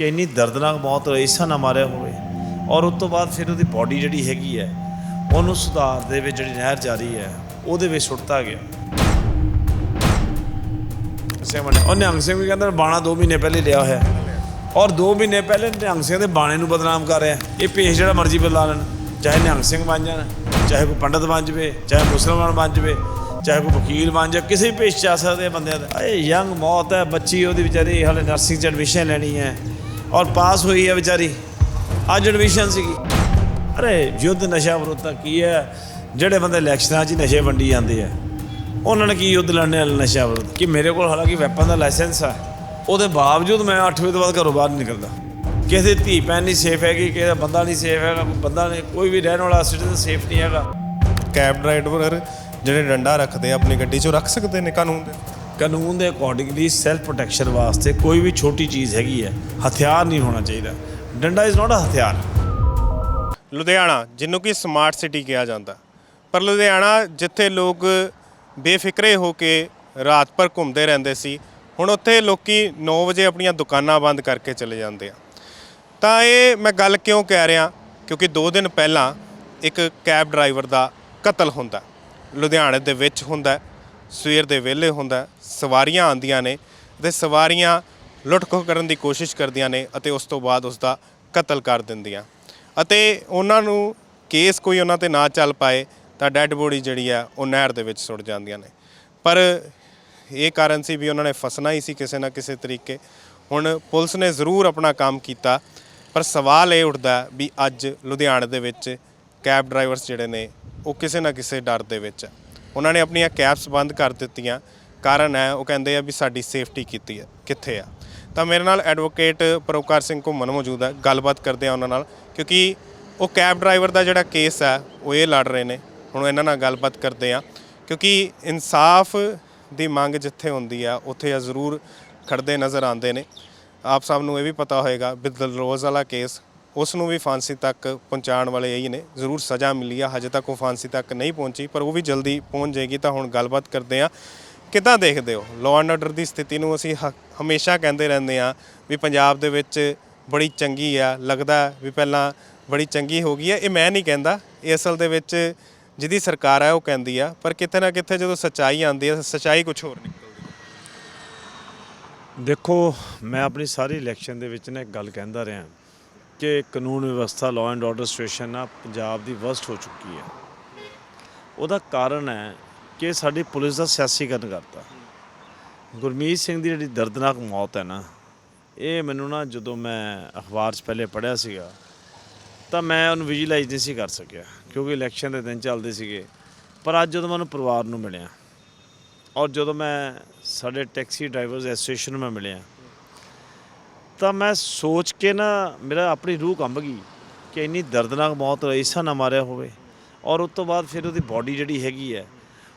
ਕਿ ਇੰਨੀ ਦਰਦਨਾਕ ਮੌਤ ਇਸਾ ਨਾ ਮਾਰਿਆ ਹੋਵੇ ਔਰ ਉਸ ਤੋਂ ਬਾਅਦ ਫਿਰ ਉਹਦੀ ਬਾਡੀ ਜਿਹੜੀ ਹੈਗੀ ਹੈ, ਉਹਨੂੰ ਸੁਧਾਰ ਦੇ ਵਿੱਚ ਜਿਹੜੀ ਨਹਿਰ ਜਾਰੀ ਹੈ, ਉਹਦੇ ਵਿੱਚ ਸੁੱਟਤਾ ਗਿਆ। ਸਿੰਘ ਉਹ ਨਿਹੰਗ ਸਿੰਘ ਵੀ ਕਹਿੰਦਾ ਬਾਣਾ 2 ਮਹੀਨੇ ਪਹਿਲੇ ਲਿਆ ਹੋਇਆ। ਔਰ 2 ਮਹੀਨੇ ਪਹਿਲੇ ਨਿਹੰਗ ਸਿੰਘ ਦੇ ਬਾਣੇ ਨੂੰ ਬਦਨਾਮ ਕਰ ਰਿਹਾ। ਇਹ ਪੇਸ਼ ਜਿਹੜਾ ਮਰਜ਼ੀ ਬਦਲਾ ਲੈਣ, ਚਾਹੇ ਨਿਹੰਗ ਸਿੰਘ ਬਣ ਜਾਣ, ਚਾਹੇ ਕੋਈ ਪੰਡਤ ਬਣ ਜਵੇ, ਚਾਹੇ ਮੁਸਲਮਾਨ ਬਣ ਜਵੇ, ਚਾਹੇ ਕੋਈ ਵਕੀਲ ਬਣ ਜਾ ਕਿਸੇ ਵੀ ਪੇਸ਼ 'ਚ ਆ ਸਕਦੇ ਆ ਬੰਦਿਆਂ ਦਾ। ਇਹ ਯੰਗ ਮੌਤ ਹੈ, ਬੱਚੀ, ਉਹਦੀ ਵਿਚਾਰੀ ਹਾਲੇ ਨਰਸਿੰਗ 'ਚ ਐਡਮਿਸ਼ਨ ਲੈਣੀ ਹੈ। ਔਰ ਪਾਸ ਹੋਈ ਹੈ ਵਿਚਾਰੀ। ਅੱਜ ਐਡਮਿਸ਼ਨ ਸੀਗੀ। ਅਰੇ ਯੁੱਧ ਨਸ਼ਾ ਵਿਰੋਧਤਾ ਕੀ ਹੈ? ਜਿਹੜੇ ਬੰਦੇ ਇਲੈਕਸ਼ਨਾਂ 'ਚ ਹੀ ਨਸ਼ੇ ਵੰਡੀ ਜਾਂਦੇ ਆ, ਉਹਨਾਂ ਨੇ ਕੀ ਯੁੱਧ ਲੜਨੇ ਵਾਲਾ ਨਸ਼ਾ ਵਿਰੋਧ? ਕਿ ਮੇਰੇ ਕੋਲ ਹਾਲਾਂਕਿ ਵੈਪਨ ਦਾ ਲਾਇਸੈਂਸ ਆ, ਉਹਦੇ ਬਾਵਜੂਦ ਮੈਂ 8 ਵਜੇ ਤੋਂ ਬਾਅਦ ਘਰੋਂ ਬਾਹਰ ਨਹੀਂ ਨਿਕਲਦਾ। ਕਿਸੇ ਦੀ ਧੀ ਭੈਣ ਨਹੀਂ ਸੇਫ ਹੈਗੀ, ਕਿਸੇ ਦਾ ਬੰਦਾ ਨਹੀਂ ਸੇਫ ਹੈਗਾ ਬੰਦਾ ਨਹੀਂ ਕੋਈ ਵੀ ਰਹਿਣ ਵਾਲਾ ਸਿਟੀਜ਼ਨ ਸੇਫ ਨਹੀਂ ਹੈਗਾ। ਕੈਬ ਡਰਾਈਵਰ ਜਿਹੜੇ ਡੰਡਾ ਰੱਖਦੇ ਆ, ਆਪਣੀ ਗੱਡੀ 'ਚ ਉਹ ਰੱਖ ਸਕਦੇ ਨੇ ਕਾਨੂੰਨ ਦੇ? ਕਾਨੂੰਨ ਦੇ ਅਕੋਰਡਿੰਗਲੀ ਸੈਲਫ ਪ੍ਰੋਟੈਕਸ਼ਨ ਵਾਸਤੇ ਕੋਈ ਵੀ ਛੋਟੀ ਚੀਜ਼ ਹੈਗੀ ਹੈ, ਹਥਿਆਰ ਨਹੀਂ ਹੋਣਾ ਚਾਹੀਦਾ। ਡੰਡਾ ਇਜ਼ ਨਾਟ ਅ ਹਥਿਆਰ। ਲੁਧਿਆਣਾ ਜਿਹਨੂੰ ਕਿ ਸਮਾਰਟ ਸਿਟੀ ਕਿਹਾ ਜਾਂਦਾ। ਪਰ ਲੁਧਿਆਣਾ, ਜਿੱਥੇ ਲੋਕ ਬੇਫਿਕਰੇ ਹੋ ਕੇ ਰਾਤ ਭਰ ਘੁੰਮਦੇ ਰਹਿੰਦੇ ਸੀ, ਹੁਣ ਉੱਥੇ ਲੋਕੀ 9 ਵਜੇ ਆਪਣੀਆਂ ਦੁਕਾਨਾਂ ਬੰਦ ਕਰਕੇ ਚਲੇ ਜਾਂਦੇ ਆ। ਤਾਂ ਇਹ ਮੈਂ ਗੱਲ ਕਿਉਂ ਕਹਿ ਰਿਹਾ? ਕਿਉਂਕਿ 2 ਦਿਨ ਪਹਿਲਾਂ ਇੱਕ ਕੈਬ ਡਰਾਈਵਰ ਦਾ ਕਤਲ ਹੁੰਦਾ। ਲੁਧਿਆਣੇ ਦੇ ਵਿੱਚ ਹੁੰਦਾ। ਸਵੇਰ ਦੇ ਵੇਲੇ ਹੁੰਦਾ ਸਵਾਰੀਆਂ ਆਉਂਦੀਆਂ ਨੇ ਤੇ ਸਵਾਰੀਆਂ ਲੁੱਟ-ਖੋਹ ਕਰਨ ਦੀ ਕੋਸ਼ਿਸ਼ ਕਰਦੀਆਂ ਨੇ ਅਤੇ ਉਸ ਤੋਂ ਬਾਅਦ ਉਸ ਦਾ ਕਤਲ ਕਰ ਦਿੰਦੀਆਂ। ਅਤੇ ਉਹਨਾਂ ਨੂੰ ਕੇਸ ਕੋਈ ਉਹਨਾਂ ਤੇ ਨਾ ਚੱਲ ਪਾਏ ਤਾਂ ਡੈੱਡ ਬੋਡੀ ਜਿਹੜੀ ਆ ਉਹ ਨਹਿਰ ਦੇ ਵਿੱਚ ਸੁੱਟ ਜਾਂਦੀਆਂ ਨੇ। ਪਰ ਇਹ ਕਾਰਨ ਸੀ ਵੀ ਉਹਨਾਂ ਨੇ ਫਸਣਾ ਹੀ ਸੀ ਕਿਸੇ ਨਾ ਕਿਸੇ ਤਰੀਕੇ। ਹੁਣ ਪੁਲਿਸ ਨੇ ਜ਼ਰੂਰ ਆਪਣਾ ਕੰਮ ਕੀਤਾ, ਪਰ ਸਵਾਲ ਇਹ ਉੱਠਦਾ ਵੀ ਅੱਜ ਲੁਧਿਆਣੇ ਦੇ ਵਿੱਚ ਕੈਬ ਡਰਾਈਵਰਸ ਜਿਹੜੇ ਨੇ, ਉਹ ਕਿਸੇ ਨਾ ਕਿਸੇ ਡਰ ਦੇ ਵਿੱਚ ਆ। ਉਹਨਾਂ ਨੇ ਆਪਣੀਆਂ ਕੈਬਸ ਬੰਦ ਕਰ ਦਿੱਤੀਆਂ। ਕਾਰਨ ਹੈ, ਉਹ ਕਹਿੰਦੇ ਆ ਵੀ ਸਾਡੀ ਸੇਫਟੀ ਕੀਤੀ ਹੈ, ਕਿੱਥੇ ਆ। ਤਾਂ ਮੇਰੇ ਨਾਲ ਐਡਵੋਕੇਟ ਪ੍ਰੋਕਾਰ ਸਿੰਘ ਘੁੰਮਣ ਮੌਜੂਦ ਹੈ, ਗੱਲਬਾਤ ਕਰਦੇ ਆ ਉਹਨਾਂ ਨਾਲ, ਕਿਉਂਕਿ ਉਹ ਕੈਬ ਡਰਾਈਵਰ ਦਾ ਜਿਹੜਾ ਕੇਸ ਹੈ, ਉਹ ਇਹ ਲੜ ਰਹੇ ਨੇ। ਹੁਣ ਇਹਨਾਂ ਨਾਲ ਗੱਲਬਾਤ ਕਰਦੇ ਆ, ਕਿਉਂਕਿ ਇਨਸਾਫ ਦੀ ਮੰਗ ਜਿੱਥੇ ਹੁੰਦੀ ਆ, ਉੱਥੇ ਆ ਜ਼ਰੂਰ ਖੜਦੇ ਨਜ਼ਰ ਆਉਂਦੇ ਨੇ। ਆਪ ਸਭ ਨੂੰ ਇਹ ਵੀ ਪਤਾ ਹੋਏਗਾ ਵੀ ਦਲਰੋਜ਼ ਵਾਲਾ ਕੇਸ ਉਸ ਨੂੰ ਵੀ ਫਾਂਸੀ ਤੱਕ ਪਹੁੰਚਾਉਣ ਵਾਲੇ ਇਹੀ ਨੇ। ਜ਼ਰੂਰ ਸਜ਼ਾ ਮਿਲੀ ਆ, ਹਜੇ ਤੱਕ ਉਹ ਫਾਂਸੀ ਤੱਕ ਨਹੀਂ ਪਹੁੰਚੀ, ਪਰ ਉਹ ਵੀ ਜਲਦੀ ਪਹੁੰਚ ਜਾਏਗੀ ਤਾਂ ਹੁਣ ਗੱਲਬਾਤ ਕਰਦੇ ਆ ਕਿੱਦਾਂ ਦੇਖਦੇ ਹੋ? ਲਾਅ ਐਂਡ ਆਰਡਰ ਦੀ ਸਥਿਤੀ ਨੂੰ ਅਸੀਂ ਹ- ਹਮੇਸ਼ਾ ਕਹਿੰਦੇ ਰਹਿੰਦੇ ਆ ਵੀ ਪੰਜਾਬ ਦੇ ਵਿੱਚ ਬੜੀ ਚੰਗੀ ਆ, ਲੱਗਦਾ ਵੀ ਪਹਿਲਾਂ ਬੜੀ ਚੰਗੀ ਹੋ ਗਈ ਹੈ ਇਹ ਮੈਂ ਨਹੀਂ ਕਹਿੰਦਾ, ਇਹ ਅਸਲ ਦੇ ਵਿੱਚ ਜਿਹਦੀ ਸਰਕਾਰ ਹੈ ਉਹ ਕਹਿੰਦੀ ਆ, ਪਰ ਕਿਤੇ ਨਾ ਕਿਤੇ ਜਦੋਂ ਸੱਚਾਈ ਆਉਂਦੀ ਹੈ ਸੱਚਾਈ ਕੁਝ ਹੋਰ ਨਿਕਲਦੀ। ਹੈ ਦੇਖੋ, ਮੈਂ ਆਪਣੀ ਸਾਰੀ ਇਲੈਕਸ਼ਨ ਦੇ ਵਿੱਚ ਨਾ ਇੱਕ ਗੱਲ ਕਹਿੰਦਾ ਰਿਹਾ। ਕਿ ਕਾਨੂੰਨ ਵਿਵਸਥਾ ਲਾਅ ਐਂਡ ਆਰਡਰ ਸਿਚੁਏਸ਼ਨ ਨਾ ਪੰਜਾਬ ਦੀ ਵਰਸਟ ਹੋ ਚੁੱਕੀ ਹੈ। ਉਹਦਾ ਕਾਰਨ ਹੈ ਕਿ ਸਾਡੀ ਪੁਲਿਸ ਦਾ ਸਿਆਸੀਕਰਨ ਕਰਤਾ। ਗੁਰਮੀਤ ਸਿੰਘ ਦੀ ਜਿਹੜੀ ਦਰਦਨਾਕ ਮੌਤ ਹੈ ਨਾ, ਇਹ ਮੈਨੂੰ ਨਾ ਜਦੋਂ ਮੈਂ ਅਖਬਾਰ 'ਚ ਪਹਿਲੇ ਪੜ੍ਹਿਆ ਸੀਗਾ, ਤਾਂ ਮੈਂ ਉਹਨੂੰ ਵਿਜੂਅਲਾਈਜ਼ ਨਹੀਂ ਸੀ ਕਰ ਸਕਿਆ, ਕਿਉਂਕਿ ਇਲੈਕਸ਼ਨ ਦੇ ਦਿਨ ਚੱਲਦੇ ਸੀਗੇ। ਪਰ ਅੱਜ ਜਦੋਂ ਮੈਂ ਉਹਨੂੰ ਪਰਿਵਾਰ ਨੂੰ ਮਿਲਿਆ, ਔਰ ਜਦੋਂ ਮੈਂ ਸਾਡੇ ਟੈਕਸੀ ਡਰਾਈਵਰਸ ਐਸੋਸੀਏਸ਼ਨ ਨੂੰ ਮੈਂ ਮਿਲਿਆ ਤਾਂ ਮੈਂ ਸੋਚ ਕੇ ਨਾ ਮੇਰਾ ਆਪਣੀ ਰੂਹ ਕੰਬ ਗਈ ਕਿ ਇੰਨੀ ਦਰਦਨਾਕ ਮੌਤ ਇਸਾ ਨਾ ਮਾਰਿਆ ਹੋਵੇ। ਔਰ ਉਸ ਤੋਂ ਬਾਅਦ ਫਿਰ ਉਹਦੀ ਬਾਡੀ ਜਿਹੜੀ ਹੈਗੀ ਹੈ,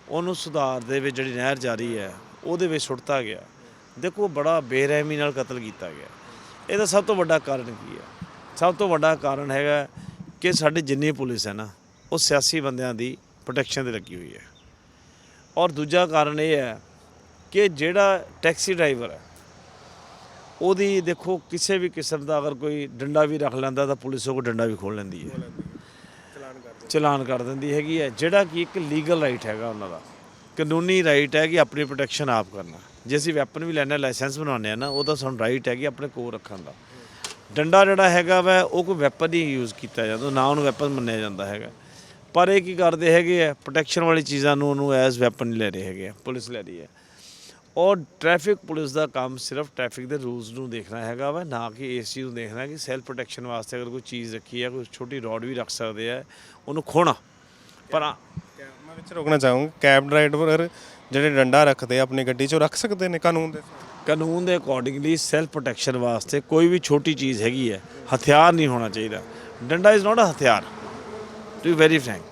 ਉਹਨੂੰ ਸੁਧਾਰ ਦੇ ਵਿੱਚ ਜਿਹੜੀ ਨਹਿਰ ਜਾਰੀ ਹੈ, ਉਹਦੇ ਵਿੱਚ ਸੁੱਟਤਾ ਗਿਆ। ਦੇਖੋ ਬੜਾ ਬੇਰਹਿਮੀ ਨਾਲ ਕਤਲ ਕੀਤਾ ਗਿਆ। ਇਹਦਾ ਸਭ ਤੋਂ ਵੱਡਾ ਕਾਰਨ ਕੀ ਹੈ? ਸਭ ਤੋਂ ਵੱਡਾ ਕਾਰਨ ਹੈਗਾ ਕਿ ਸਾਡੀ ਜਿੰਨੀ ਪੁਲਿਸ ਹੈ ਨਾ, ਉਹ ਸਿਆਸੀ ਬੰਦਿਆਂ ਦੀ ਪ੍ਰੋਟੈਕਸ਼ਨ ਤੇ ਲੱਗੀ ਹੋਈ ਹੈ। ਔਰ ਦੂਜਾ ਕਾਰਨ ਇਹ ਹੈ ਕਿ ਜਿਹੜਾ ਟੈਕਸੀ ਡਰਾਈਵਰ ਹੈ ਉਹਦੀ ਦੇਖੋ ਕਿਸੇ ਵੀ ਕਿਸਮ ਦਾ ਅਗਰ ਕੋਈ ਡੰਡਾ ਵੀ ਰੱਖ ਲੈਂਦਾ ਤਾਂ ਪੁਲਿਸ ਉਹ ਡੰਡਾ ਵੀ ਖੋਲ ਲੈਂਦੀ ਹੈ। ਚਲਾਨ ਕਰ ਦਿੰਦੀ ਹੈਗੀ ਹੈ। ਜਿਹੜਾ ਕਿ ਇੱਕ ਲੀਗਲ ਰਾਈਟ ਹੈਗਾ ਉਹਨਾਂ ਦਾ। ਕਾਨੂੰਨੀ ਰਾਈਟ ਹੈ ਕਿ ਆਪਣੀ ਪ੍ਰੋਟੈਕਸ਼ਨ ਆਪ ਕਰਨਾ। ਜੇ ਅਸੀਂ ਵੈਪਨ ਵੀ ਲੈਣਾ ਲਾਇਸੈਂਸ ਬਣਾਉਂਦੇ ਆ ਨਾ ਉਹਦਾ ਸਾਨੂੰ ਰਾਈਟ ਹੈ ਕਿ ਆਪਣੇ ਕੋਲ ਰੱਖਣ ਦਾ। ਡੰਡਾ ਜਿਹੜਾ ਹੈਗਾ ਵੈ ਉਹ ਕੋਈ ਵੈਪਨ ਹੀ ਯੂਜ਼ ਕੀਤਾ ਜਾਂਦਾ ਨਾ ਉਹਨੂੰ ਵੈਪਨ ਮੰਨਿਆ ਜਾਂਦਾ ਹੈਗਾ। ਪਰ ਇਹ ਕੀ ਕਰਦੇ ਹੈਗੇ ਆ ਪ੍ਰੋਟੈਕਸ਼ਨ ਵਾਲੀ ਚੀਜ਼ਾਂ ਨੂੰ ਉਹਨੂੰ ਐਜ਼ ਵੈਪਨ ਲੈ ਰਹੇ ਹੈਗੇ ਆ ਪੁਲਿਸ ਲੈ ਰਹੀ ਹੈ। ਔਰ ਟ੍ਰੈਫਿਕ ਪੁਲਿਸ ਦਾ ਕੰਮ ਸਿਰਫ ਟ੍ਰੈਫਿਕ ਦੇ ਰੂਲਸ ਨੂੰ ਦੇਖਣਾ ਹੈਗਾ ਵਾ ਨਾ ਕਿ ਇਸ ਚੀਜ਼ ਨੂੰ ਦੇਖਣਾ ਕਿ ਸੈਲਫ ਪ੍ਰੋਟੈਕਸ਼ਨ ਵਾਸਤੇ ਅਗਰ ਕੋਈ ਚੀਜ਼ ਰੱਖੀ ਹੈ ਕੋਈ ਛੋਟੀ ਰੋਡ ਵੀ ਰੱਖ ਸਕਦੇ ਆ ਉਹਨੂੰ ਖੋਣਾ। ਪਰ ਮੈਂ ਵਿੱਚ ਰੋਕਣਾ ਚਾਹੂੰਗਾ ਕੈਬ ਡਰਾਈਵਰ ਜਿਹੜੇ ਡੰਡਾ ਰੱਖਦੇ ਆ ਆਪਣੀ ਗੱਡੀ 'ਚ ਰੱਖ ਸਕਦੇ ਨੇ ਕਾਨੂੰਨ ਦੇ ਕਾਨੂੰਨ ਦੇ ਅਕੋਰਡਿੰਗਲੀ ਸੈਲਫ ਪ੍ਰੋਟੈਕਸ਼ਨ ਵਾਸਤੇ ਕੋਈ ਵੀ ਛੋਟੀ ਚੀਜ਼ ਹੈਗੀ ਹੈ ਹਥਿਆਰ ਨਹੀਂ ਹੋਣਾ ਚਾਹੀਦਾ। ਡੰਡਾ ਇਜ਼ ਨਾਟ ਅ ਹਥਿਆਰ ਟੂ ਵੈਰੀ ਫਰੈਂਕ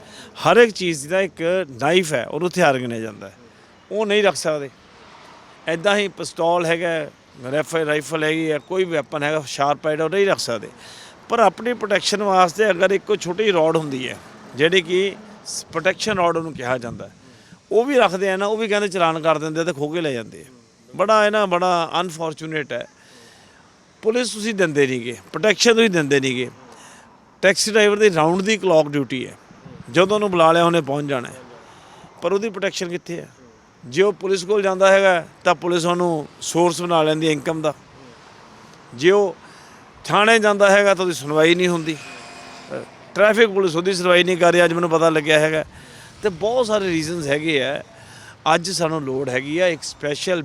ਹਰ ਇੱਕ ਚੀਜ਼ ਦਾ ਇੱਕ ਨਾਈਫ ਹੈ ਉਹਨੂੰ ਹਥਿਆਰ ਗਿਣਿਆ ਜਾਂਦਾ ਉਹ ਨਹੀਂ ਰੱਖ ਸਕਦੇ। ਐਦਾਂ ਹੀ ਪਿਸਤੌਲ ਹੈਗਾ ਰਾਈਫਲ ਰਾਈਫਲ ਹੈਗੀ ਹੈ ਕੋਈ ਵੈਪਨ ਹੈਗਾ ਸ਼ਾਰਪ ਐਡ ਉਹ ਨਹੀਂ ਰੱਖ ਸਕਦੇ। ਪਰ ਆਪਣੀ ਪ੍ਰੋਟੈਕਸ਼ਨ ਵਾਸਤੇ ਅਗਰ ਇੱਕ ਛੋਟੀ ਰੋਡ ਹੁੰਦੀ ਹੈ, ਜਿਹੜੀ ਕਿ ਪ੍ਰੋਟੈਕਸ਼ਨ ਰੋਡ ਉਹਨੂੰ ਕਿਹਾ ਜਾਂਦਾ ਉਹ ਵੀ ਰੱਖਦੇ ਆ ਨਾ, ਉਹ ਵੀ ਕਹਿੰਦੇ ਚਲਾਨ ਕਰ ਦਿੰਦੇ ਆ ਤੇ ਖੋ ਕੇ ਲੈ ਜਾਂਦੇ ਆ। ਬੜਾ ਇਹ ਨਾ, ਬੜਾ ਅਨਫੋਰਚੂਨੇਟ ਹੈ। ਪੁਲਿਸ ਤੁਸੀਂ ਦਿੰਦੇ ਨਹੀਂਗੇ ਪ੍ਰੋਟੈਕਸ਼ਨ ਤੁਸੀਂ ਦਿੰਦੇ ਨਹੀਂਗੇ ਟੈਕਸੀ ਡਰਾਈਵਰ ਦੀ ਰਾਉਂਡ ਦੀ ਕਲੌਕ ਡਿਊਟੀ ਹੈ। ਜਦੋਂ ਉਹਨੂੰ ਬੁਲਾ ਲਿਆ, ਉਹਨੇ ਪਹੁੰਚ ਜਾਣਾ ਪਰ ਉਹਦੀ ਪ੍ਰੋਟੈਕਸ਼ਨ ਕਿੱਥੇ ਹੈ? ਜੇ ਉਹ ਪੁਲਿਸ ਕੋਲ ਜਾਂਦਾ ਹੈਗਾ, ਤਾਂ ਪੁਲਿਸ ਉਹਨੂੰ ਸੋਰਸ ਬਣਾ ਲੈਂਦੀ ਹੈ ਇਨਕਮ ਦਾ। ਜੇ ਉਹ ਥਾਣੇ ਜਾਂਦਾ ਹੈਗਾ, ਤਾਂ ਉਹਦੀ ਸੁਣਵਾਈ ਨਹੀਂ ਹੁੰਦੀ। ਟ੍ਰੈਫਿਕ ਪੁਲਿਸ ਉਹਦੀ ਸੁਣਵਾਈ ਨਹੀਂ ਕਰ ਰਹੀ, ਅੱਜ ਮੈਨੂੰ ਪਤਾ ਲੱਗਿਆ ਹੈਗਾ। ਤੇ ਬਹੁਤ ਸਾਰੇ ਰੀਜ਼ਨਸ ਹੈਗੇ ਆ। ਅੱਜ ਸਾਨੂੰ ਲੋੜ ਹੈਗੀ ਆ ਇੱਕ ਸਪੈਸ਼ਲ